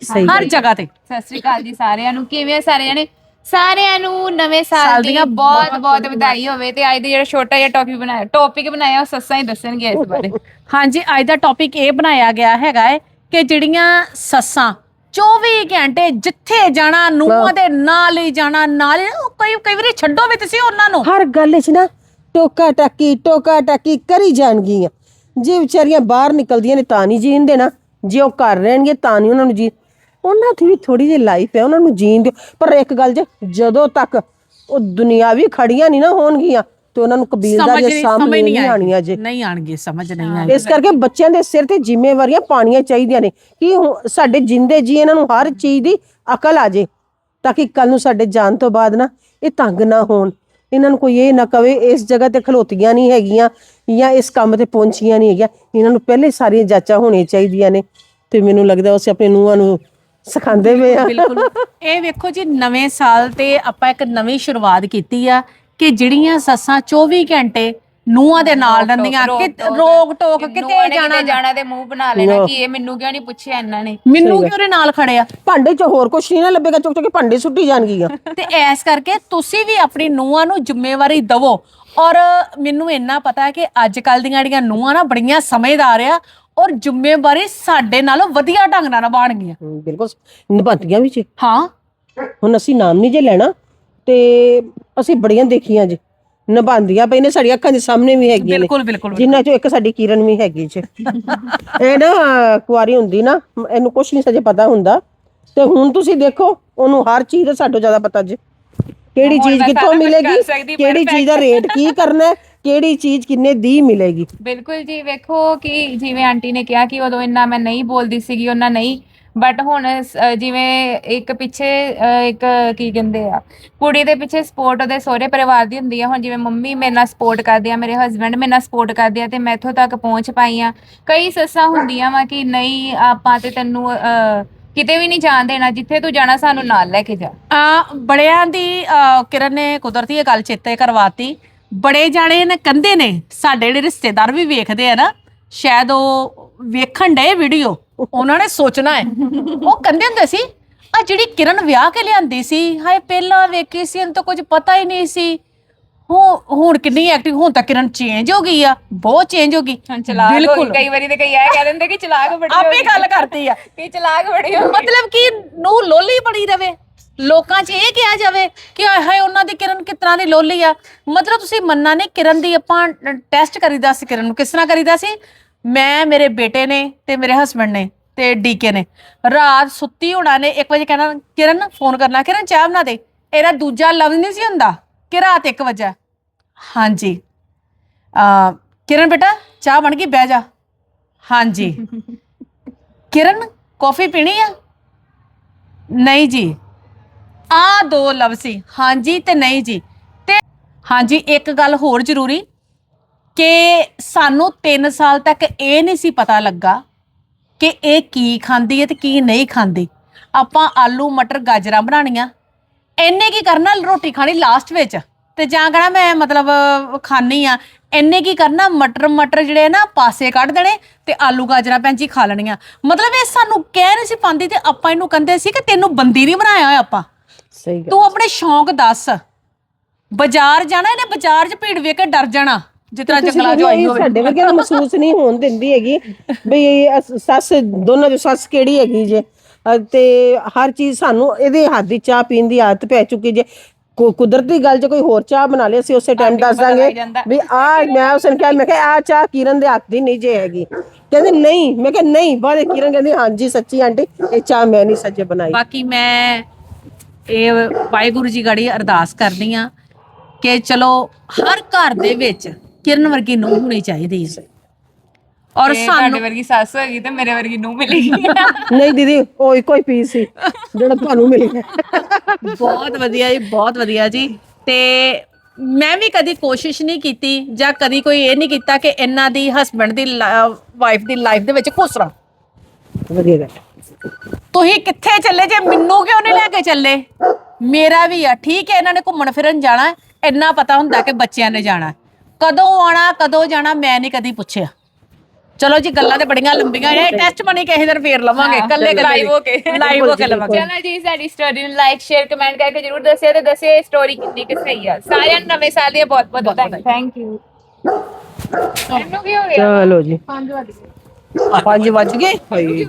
ਸਹੀ ਹਰ ਜਗ੍ਹਾ ਤੇ। ਸਤਿ ਸ੍ਰੀ ਅਕਾਲ ਜੀ ਸਾਰਿਆਂ ਨੂੰ। ਕਿਵੇਂ ਆ ਸਾਰੇ ਜਣੇ ਸਾਰਿਆਂ ਨੂੰ ਨਵੇਂ ਸਾਲ ਦੀਆਂ ਬਹੁਤ ਬਹੁਤ ਵਧਾਈ ਹੋਵੇ ਤੇ ਅੱਜ ਦਾ ਜਿਹੜਾ ਛੋਟਾ ਜਿਹਾ ਟੌਪਿਕ ਬਣਾਇਆ ਟੌਪਿਕ ਬਣਾਇਆ ਉਹ ਸੱਸਾਂ ਹੀ ਦੱਸਣਗੇ ਇਸ ਬਾਰੇ। ਹਾਂਜੀ ਅੱਜ ਦਾ ਟੌਪਿਕ ਇਹ ਬਣਾਇਆ ਗਿਆ ਹੈਗਾ ਹੈ ਕਿ ਜਿਹੜੀਆਂ ਸੱਸਾਂ 24 ਘੰਟੇ ਜਿੱਥੇ ਜਾਣਾ ਨੂੰਹਾਂ ਦੇ ਨਾਲ ਹੀ ਜਾਣਾ ਨਾਲ ਹੀ ਉਹ ਕਈ ਕਈ ਵਾਰੀ ਛੱਡੋ ਵੀ ਤੁਸੀਂ ਉਹਨਾਂ ਨੂੰ। ਹਰ ਗੱਲ 'ਚ ਨਾ ਟੋਕਾ ਟਾਕੀ ਟੋਕਾ ਟਾਕੀ ਕਰੀ ਜਾਣਗੀਆਂ। ਜੇ ਵਿਚਾਰੀਆਂ ਬਾਹਰ ਨਿਕਲਦੀਆਂ ਨੇ ਤਾਂ ਨਹੀਂ ਜੀਣ ਦੇਣਾ। ਜੇ ਉਹ ਘਰ ਰਹਿਣਗੇ ਤਾਂ ਨਹੀਂ ਉਹਨਾਂ ਨੂੰ ਜੀ ਉਹਨਾਂ ਦੀ ਵੀ ਥੋੜੀ ਜਿਹੀ ਲਾਈਫ ਹੈ ਉਹਨਾਂ ਨੂੰ ਜੀਣ ਦਿਓ। ਪਰ ਇੱਕ ਗੱਲ ਜੇ ਜਦੋਂ ਤੱਕ ਉਹ ਦੁਨਿਆਵੀ ਖੜੀਆਂ ਨਹੀਂ ਨਾ ਹੋਣਗੀਆਂ ਤੇ ਉਹਨਾਂ ਨੂੰ ਸਮਝ ਕਬੀਲਦਾਰੀਆਂ ਨਹੀਂ ਸਾਹਮਣੇ ਸਮਝ ਨਹੀਂ ਆਣੀਆਂ ਜੇ। ਨਹੀਂ ਆਣਗੇ ਸਮਝ ਨਹੀਂ ਆਣਗੇ ਇਸ ਕਰਕੇ ਬੱਚਿਆਂ ਦੇ ਸਿਰ ਤੇ ਜ਼ਿੰਮੇਵਾਰੀਆਂ ਪਾਣੀਆਂ ਚਾਹੀਦੀਆਂ ਨੇ ਕਿ ਹੁਣ ਸਾਡੇ ਜਿੰਦੇ ਜੀ ਇਹਨਾਂ ਨੂੰ ਹਰ ਚੀਜ਼ ਦੀ ਅਕਲ ਆ ਜੇ ਤਾਂ ਕਿ ਕੱਲ ਨੂੰ ਸਾਡੇ ਜਾਣ ਤੋਂ ਬਾਅਦ ਨਾ ਇਹ ਤੰਗ ਨਾ ਹੋਣ। ਇਹਨਾਂ ਨੂੰ ਕੋਈ ਇਹ ਨਾ ਕਵੇ ਇਸ ਜਗ੍ਹਾ ਤੇ ਖਲੋਤੀਆਂ ਨਹੀਂ ਹੈਗੀਆਂ ਜਾਂ ਇਸ ਕੰਮ ਤੇ ਪਹੁੰਚੀਆਂ ਨਹੀਂ ਹੈਗੀਆਂ। ਇਹਨਾਂ ਨੂੰ ਪਹਿਲੇ ਸਾਰੀਆਂ ਜਾਂਚਾਂ ਹੋਣੀਆਂ ਚਾਹੀਦੀਆਂ ਨੇ ਤੇ ਮੈਨੂੰ ਲੱਗਦਾ ਉਸੇ ਆਪਣੇ ਨੂੰਹਾਂ ਨੂੰ ਸਿਖਾਉਂਦੇ ਪਏ ਆ। ਬਿਲਕੁਲ। ਇਹ ਵੇਖੋ ਜੀ ਨਵੇਂ ਸਾਲ ਤੇ ਆਪਾਂ ਇੱਕ ਨਵੀਂ ਸ਼ੁਰੂਆਤ ਕੀਤੀ ਆ। ਕਿ ਜਿਹੜੀਆਂ ਸੱਸਾਂ 24 ਘੰਟੇ ਨੂੰਹਾਂ ਦੇ ਨਾਲ ਰਹਿੰਦੀਆਂ ਕਿ ਰੋਕ ਟੋਕ ਕਿਤੇ ਜਾਣਾ ਜਾਣਾ? ਤੇ ਮੂੰਹ ਬਣਾ ਲੈਣਾ ਕਿ ਇਹ ਮੈਨੂੰ ਕਿਉਂ ਨਹੀਂ ਪੁੱਛਿਆ ਇਹਨਾਂ ਨੇ? ਮੈਨੂੰ ਕਿਉਂ ਉਹਦੇ ਨਾਲ ਖੜਿਆ ਭਾਂਡੇ 'ਚ ਹੋਰ ਕੁਛ ਨਹੀਂ ਨਾ ਲੱਭੇਗਾ ਚੁੱਕ ਚੁੱਕ ਕੇ ਭਾਂਡੇ ਸੁੱਟੀ ਜਾਣਗੀਆਂ। [laughs] ਤੇ ਐਸ ਕਰਕੇ ਤੁਸੀਂ ਵੀ ਆਪਣੀ ਨੂੰਹਾਂ ਨੂੰ ਜ਼ਿੰਮੇਵਾਰੀ ਦਵੋ। ਔਰ ਮੈਨੂੰ ਇੰਨਾ ਪਤਾ ਹੈ ਕਿ ਅੱਜ ਕੱਲ ਦੀਆਂ ਜਿਹੜੀਆਂ ਨੂੰਹਾਂ ਨਾ ਬੜੀਆਂ ਸਮਝਦਾਰ ਆ ਔਰ ਜ਼ਿੰਮੇਵਾਰੀ ਸਾਡੇ ਨਾਲੋਂ ਵਧੀਆ ਢੰਗ ਨਾਲ ਨਿਭਾਉਣਗੀਆਂ। ਹਮ, ਬਿਲਕੁਲ। ਨਿਭਾਉਂਦੀਆਂ ਵੀ ਜੀ। ਹਾਂ। ਹੁਣ ਅਸੀਂ ਨਾਮ ਨਹੀਂ ਜੇ ਲੈਣਾ ਤੇ ਅਸੀਂ ਬੜੀਆਂ ਦੇਖੀਆਂ ਜੀ ਨਿਭਾਉਂਦੀਆਂ ਪਈ ਨੇ ਸਾਡੀਆਂ ਅੱਖਾਂ ਦੇ ਸਾਹਮਣੇ ਵੀ ਹੈਗੀਆਂ ਨੇ। ਬਿਲਕੁਲ ਬਿਲਕੁਲ ਜਿੰਨਾ ਚੋਂ ਇੱਕ ਸਾਡੀ ਕਿਰਨ ਵੀ ਹੈਗੀ ਜੀ। ਇਹ ਨਾ ਕੁਆਰੀ ਹੁੰਦੀ ਨਾ ਇਹਨੂੰ ਕੁਝ ਨਹੀਂ ਸਜੇ ਪਤਾ ਹੁੰਦਾ। ਤੇ ਹੁਣ ਤੁਸੀਂ ਦੇਖੋ ਉਹਨੂੰ ਹਰ ਚੀਜ਼ ਦਾ ਸਾਡੋਂ ਜ਼ਿਆਦਾ ਪਤਾ ਜੀ। ਕਿਹੜੀ ਚੀਜ਼ ਕਿੱਥੋਂ ਮਿਲੇਗੀ ਕਿਹੜੀ ਚੀਜ਼ ਦਾ [laughs] ਰੇਟ ਕੀ ਕਰਨਾ ਹੈ ਕਿਹੜੀ ਚੀਜ਼ ਕਿੰਨੇ ਦੀ ਮਿਲੇਗੀ। ਬਿਲਕੁਲ ਜੀ ਵੇਖੋ ਕਿ ਜਿਵੇਂ ਆਂਟੀ ਨੇ ਕਿਹਾ ਕਿ ਉਦੋਂ ਇੰਨਾ ਮੈਂ ਨਹੀਂ ਬੋਲਦੀ ਸੀਗੀ ਉਹਨਾਂ ਨਹੀਂ ਬਟ ਹੁਣ ਸ- ਜਿਵੇਂ ਇੱਕ ਪਿੱਛੇ ਅ, ਇੱਕ ਕੀ ਕਹਿੰਦੇ ਆ ਕੁੜੀ ਦੇ ਪਿੱਛੇ ਸਪੋਰਟ ਉਹਦੇ ਸਹੁਰੇ ਪਰਿਵਾਰ ਦੀ ਹੁੰਦੀ ਆ। ਹੁਣ ਜਿਵੇਂ ਮੰਮੀ ਮੇਰੇ ਨਾਲ ਸਪੋਰਟ ਕਰਦੇ ਆ ਮੇਰੇ ਹਸਬੰਡ ਮੇਰੇ ਨਾਲ ਸਪੋਰਟ ਕਰਦੇ ਆ ਤੇ ਮੈਂ ਇੱਥੋਂ ਤੱਕ ਪਹੁੰਚ ਪਾਈ ਆ। ਕਈ ਸੱਸਾਂ ਹੁੰਦੀਆਂ ਵਾ ਕਿ ਨਹੀਂ ਆਪਾਂ ਤੇ ਤੈਨੂੰ ਅ, ਕਿਤੇ ਵੀ ਨਹੀਂ ਜਾਣ ਦੇਣਾ ਜਿੱਥੇ ਤੂੰ ਜਾਣਾ ਸਾਨੂੰ ਨਾਲ ਲੈ ਕੇ ਜਾ। ਆ ਬੜਿਆਂ ਦੀ ਅਹ, ਕਿਰਨ ਨੇ ਕੁਦਰਤੀ ਇਹ ਗੱਲ ਚੇਤੇ ਕਰਵਾਤੀ। ਬੜੇ ਜਾਣੇ ਨੇ ਕੰਦੇ ਨੇ ਸਾਡੇ ਜਿਹੜੇ ਰਿਸ਼ਤੇਦਾਰ ਵੀ ਵੇਖਦੇ ਆ ਨਾ ਸ਼ਾਇਦ ਉਹ ਵੇਖਣ ਡਏ ਵੀਡੀਓ ਉਹਨਾਂ ਨੇ ਸੋਚਣਾ ਹੈ। ਉਹ ਕੰਦੇ ਹੁੰਦੇ ਸੀ ਆ ਜਿਹੜੀ ਕਿਰਨ ਵਿਆਹ ਕੇ ਲਿਆਂਦੀ ਸੀ ਹਾਏ ਪਹਿਲਾਂ ਵੇਖੀ ਸੀ ਇਹਨੂੰ ਤਾਂ ਕੁਝ ਪਤਾ ਹੀ ਨਹੀਂ ਸੀ। ਹੁਣ ਹੁਣ ਕਿੰਨੀ ਐਕਟਿਵ ਹੁਣ ਤਾਂ ਕਿਰਨ ਚੇਂਜ ਹੋ ਗਈ ਆ ਬਹੁਤ ਚੇਂਜ ਹੋ ਗਈ। ਹੁਣ ਚਲਾਕ ਹੋ ਗਈ ਕਈ ਵਾਰੀ ਤੇ ਕਈ ਇਹ ਕਹਿ ਦਿੰਦੇ ਕਿ ਚਲਾਕ ਬੜੀ ਹੋ ਆਪੇ ਗਈ। ਗੱਲ ਕਰਦੀ ਆ। ਕਿ ਚਲਾਕ ਬੜੀ ਹੋ ਗਈ। ਮਤਲਬ ਕਿ ਨੂੰ ਲੋਲੀ ਬਣੀ ਰਵੇ। ਲੋਕਾਂ 'ਚ ਇਹ ਕਿਹਾ ਜਾਵੇ ਕਿ ਹਾਏ ਹਾਏ ਉਹਨਾਂ ਦੀ ਕਿਰਨ ਕਿਸ ਤਰ੍ਹਾਂ ਦੀ ਲੋਲੀ ਆ। ਮਤਲਬ ਤੁਸੀਂ ਮੰਨਣਾ ਨਹੀਂ ਕਿਰਨ ਦੀ ਆਪਾਂ ਟੈਸਟ ਕਰੀਦਾ ਸੀ ਕਿਰਨ ਨੂੰ ਕਿਸ ਤਰ੍ਹਾਂ ਕਰੀਦਾ ਸੀ? ਮੈਂ, ਮੇਰੇ ਬੇਟੇ ਨੇ ਤੇ ਮੇਰੇ ਹਸਬੰਡ ਨੇ ਤੇ ਡੀਕੇ ਨੇ। ਰਾਤ ਸੁੱਤੀ ਹੋਣਾ ਨੇ 1 ਵਜੇ ਕਹਿਣਾ, ਕਿਰਨ ਫੋਨ ਕਰਨਾ, ਕਿਰਨ ਚਾਹ ਬਣਾ ਦੇ। ਇਹਦਾ ਦੂਜਾ ਲਫ਼ਜ਼ ਨਹੀਂ ਸੀ ਹੁੰਦਾ ਕਿ ਰਾਤ 1 ਵਜੇ? ਹਾਂਜੀ। ਆ ਕਿਰਨ ਬੇਟਾ, ਚਾਹ ਬਣ ਗਈ, ਬਹਿ ਜਾ। ਹਾਂਜੀ। ਕਿਰਨ ਕਾਫੀ ਪੀਣੀ ਆ? ਨਹੀਂ ਜੀ। ਆ ਦੋ ਲਫ਼ਜ਼ ਸੀ। ਹਾਂਜੀ ਤੇ ਨਹੀਂ ਜੀ। ਤੇ, ਹਾਂਜੀ, ਇੱਕ ਗੱਲ ਹੋਰ ਜ਼ਰੂਰੀ ਕਿ ਸਾਨੂੰ 3 ਸਾਲ ਤੱਕ ਇਹ ਨਹੀਂ ਸੀ ਪਤਾ ਲੱਗਾ ਕਿ ਇਹ ਕੀ ਖਾਂਦੀ ਹੈ ਤੇ ਕੀ ਨਹੀਂ ਖਾਂਦੀ। ਆਪਾਂ ਆਲੂ ਮਟਰ ਗਾਜਰਾਂ ਬਣਾਉਣੀਆਂ। ਇੰਨੇ ਕੀ ਕਰਨਾ ਰੋਟੀ ਖਾਣੀ ਲਾਸਟ ਵਿੱਚ? ਤੇ ਜਾਂ ਕਹਣਾ ਮੈਂ ਮਤਲਬ ਖਾਣੀ ਆ ਇੰਨੇ ਕੀ ਕਰਨਾ ਮਟਰ ਮਟਰ ਜਿਹੜੇ ਨਾ ਪਾਸੇ ਕੱਢ ਦੇਣੇ ਤੇ ਆਲੂ ਗਾਜਰਾਂ ਜੀ ਖਾ ਲੈਣੀਆਂ। ਮਤਲਬ ਇਹ ਸਾਨੂੰ ਕਹਿ ਨਹੀਂ ਸੀ ਪਾਉਂਦੀ ਤੇ ਆਪਾਂ ਇਹਨੂੰ ਕਹਿੰਦੇ ਸੀ ਕਿ ਤੈਨੂੰ ਬੰਦੀ ਨਹੀਂ ਬਣਾਇਆ ਹੋਇਆ ਆਪਾਂ। ਸਹੀ ਗੱਲ। ਤੂੰ ਆਪਣੇ ਸ਼ੌਂਕ ਦੱਸ। ਬਾਜ਼ਾਰ ਜਾਣਾ ਇਹਨੇ ਬਾਜ਼ਾਰ 'ਚ ਭੀੜ ਵੇਖ ਕੇ ਡਰ ਜਾਣਾ। ਜਿਸ ਤਰ੍ਹਾਂ ਤੁਸੀਂ ਜੰਗਲਾਂ 'ਚ ਕਹਿੰਦੇ ਆਈ ਹੋਵੇ। ਸਾਡੇ ਵਰਗੇ ਨੂੰ ਮਹਿਸੂਸ ਨਹੀਂ ਹੋਣ ਦਿੰਦੀ ਹੈਗੀ ਬਈ ਅਸ- ਸੱਸ ਦੋਨਾਂ ਦੀ ਸੱਸ ਕਿਹੜੀ ਹੈਗੀ ਜੇ। ਤੇ ਹਰ ਚੀਜ਼ ਸਾਨੂੰ ਇਹਦੇ ਹੱਥ ਦੀ ਚਾਹ ਪੀਣ ਦੀ ਆਦਤ ਪੈ ਚੁੱਕੀ ਜੇ। ਕੁ- ਕੁਦਰਤੀ ਗੱਲ ਜੇ ਕੋਈ ਹੋਰ ਚਾਹ ਬਣਾ ਲਈ ਅਸੀਂ ਉਸੇ ਟਾਈਮ ਦੱਸ ਦਾਂਗੇ ਵੀ ਆ ਮੈਂ ਉਸਨ ਕਿਹਾ ਮੈਂ ਕਿਹਾ ਆ ਚਾਹ ਕਿਰਨ ਦੇ ਹੱਥ ਦੀ ਨਹੀਂ ਜੇ ਹੈਗੀ। ਕਹਿੰਦੇ ਨਹੀਂ ਮੈਂ ਕਿਹਾ ਨਹੀਂ ਬਾਅਦ ਕਿਰਨ ਕਹਿੰਦੀ ਹਾਂਜੀ ਸੱਚੀ ਆਂਟੀ ਇਹ ਚਾਹ ਮੈਂ ਨਹੀਂ ਸੱਚੇ ਬਣਾਈ। ਬਾਕੀ ਮੈਂ ਇਹ ਵਾਹਿਗੁਰੂ ਜੀ ਗੜੀ ਅਰਦਾਸ ਕਰਦੀ ਆ ਕਿ ਚਲੋ ਹਰ ਘਰ ਦੇ ਵਿੱਚ ਕਿਰਨ ਵਰਗੀ ਨੂੰ ਹੋਣੀ ਚਾਹੀਦੀ ਹੈ ਔਰ ਸਾਨੂੰ ਤੁਹਾਡੇ ਵਰਗੀ ਸੱਸ ਹੋਏਗੀ ਤੇ ਮੇਰੇ ਵਰਗੀ ਨੂੰ ਮਿਲੇਗੀ ਨਹੀਂ ਦੀਦੀ ਉਹ ਇੱਕੋ ਹੀ ਪੀਸ ਸੀ ਜਿਹੜਾ ਤੁਹਾਨੂੰ ਮਿਲ ਗਿਆ। ਬਹੁਤ ਵਧੀਆ ਜੀ ਬਹੁਤ ਵਧੀਆ ਜੀ। ਤੇ ਮੈਂ ਵੀ ਕਦੀ ਕੋਸ਼ਿਸ਼ ਨਹੀਂ ਕੀਤੀ ਜਾਂ ਕਦੀ ਕੋਈ ਇਹ ਨਹੀਂ ਕੀਤਾ ਕਿ ਇਹਨਾਂ ਦੀ ਹਸਬੰਡ ਦੀ ਵਾਈਫ ਦੀ ਲਾਈਫ ਦੇ ਵਿੱਚ ਖੁਸ਼ ਰਹਾਂ। ਵਧੀਆ ਗੱਲ। ਤੁਸੀਂ ਕਿੱਥੇ ਚੱਲੇ? ਜੇ ਮੈਨੂੰ ਕਿਉਂ ਨਹੀਂ ਲੈ ਕੇ ਚੱਲੇ? ਮੇਰਾ ਵੀ ਆ ਠੀਕ ਹੈ ਇਹਨਾਂ ਨੇ ਘੁੰਮਣ ਫਿਰਨ ਜਾਣਾ ਹੈ, ਇੰਨਾ ਪਤਾ ਹੁੰਦਾ ਕਿ ਬੱਚਿਆਂ ਨੇ ਜਾਣਾ। ਹੈ। ਕਦੋਂ ਆਣਾ ਕਦੋਂ ਜਾਣਾ ਮੈਂ ਨਹੀਂ ਕਦੀ ਪੁੱਛਿਆ। ਚਲੋ ਜੀ ਗੱਲਾਂ ਤੇ ਬੜੀਆਂ ਲੰਬੀਆਂ ਨੇ। ਟੈਸਟ ਮਨੀ ਕਿਸੇ ਦਿਨ ਫੇਰ ਲਵਾਂਗੇ ਕੱਲੇ ਕੱਲੇ live ਹੋ ਕੇ। ਲਾਈਵ ਹੋ ਕੇ ਲਵਾਂਗੇ। ਚਲੋ ਜੀ ਸਾਡੀ ਸਟੋਰੀ ਨੂੰ ਲਾਈਕ ਸ਼ੇਅਰ ਕਮੈਂਟ ਕਰਕੇ ਜਰੂਰ ਦੱਸਿਓ ਤੇ ਦੱਸਿਓ ਇਹ ਸਟੋਰੀ ਕਿੰਨੀ ਕਿ ਸਹੀ ਆ। ਸਾਰਿਆਂ ਨੂੰ ਨਵੇਂ ਸਾਲ ਦੀਆਂ ਬਹੁਤ ਬਹੁਤ ਥੈਂਕ ਯੂ ਇਹਨੂੰ ਕੀ ਹੋ ਗਿਆ। ਚਲੋ ਜੀ। 5 ਵਜੇ 5 ਵੱਜ ਗਏ? ਹਾਏ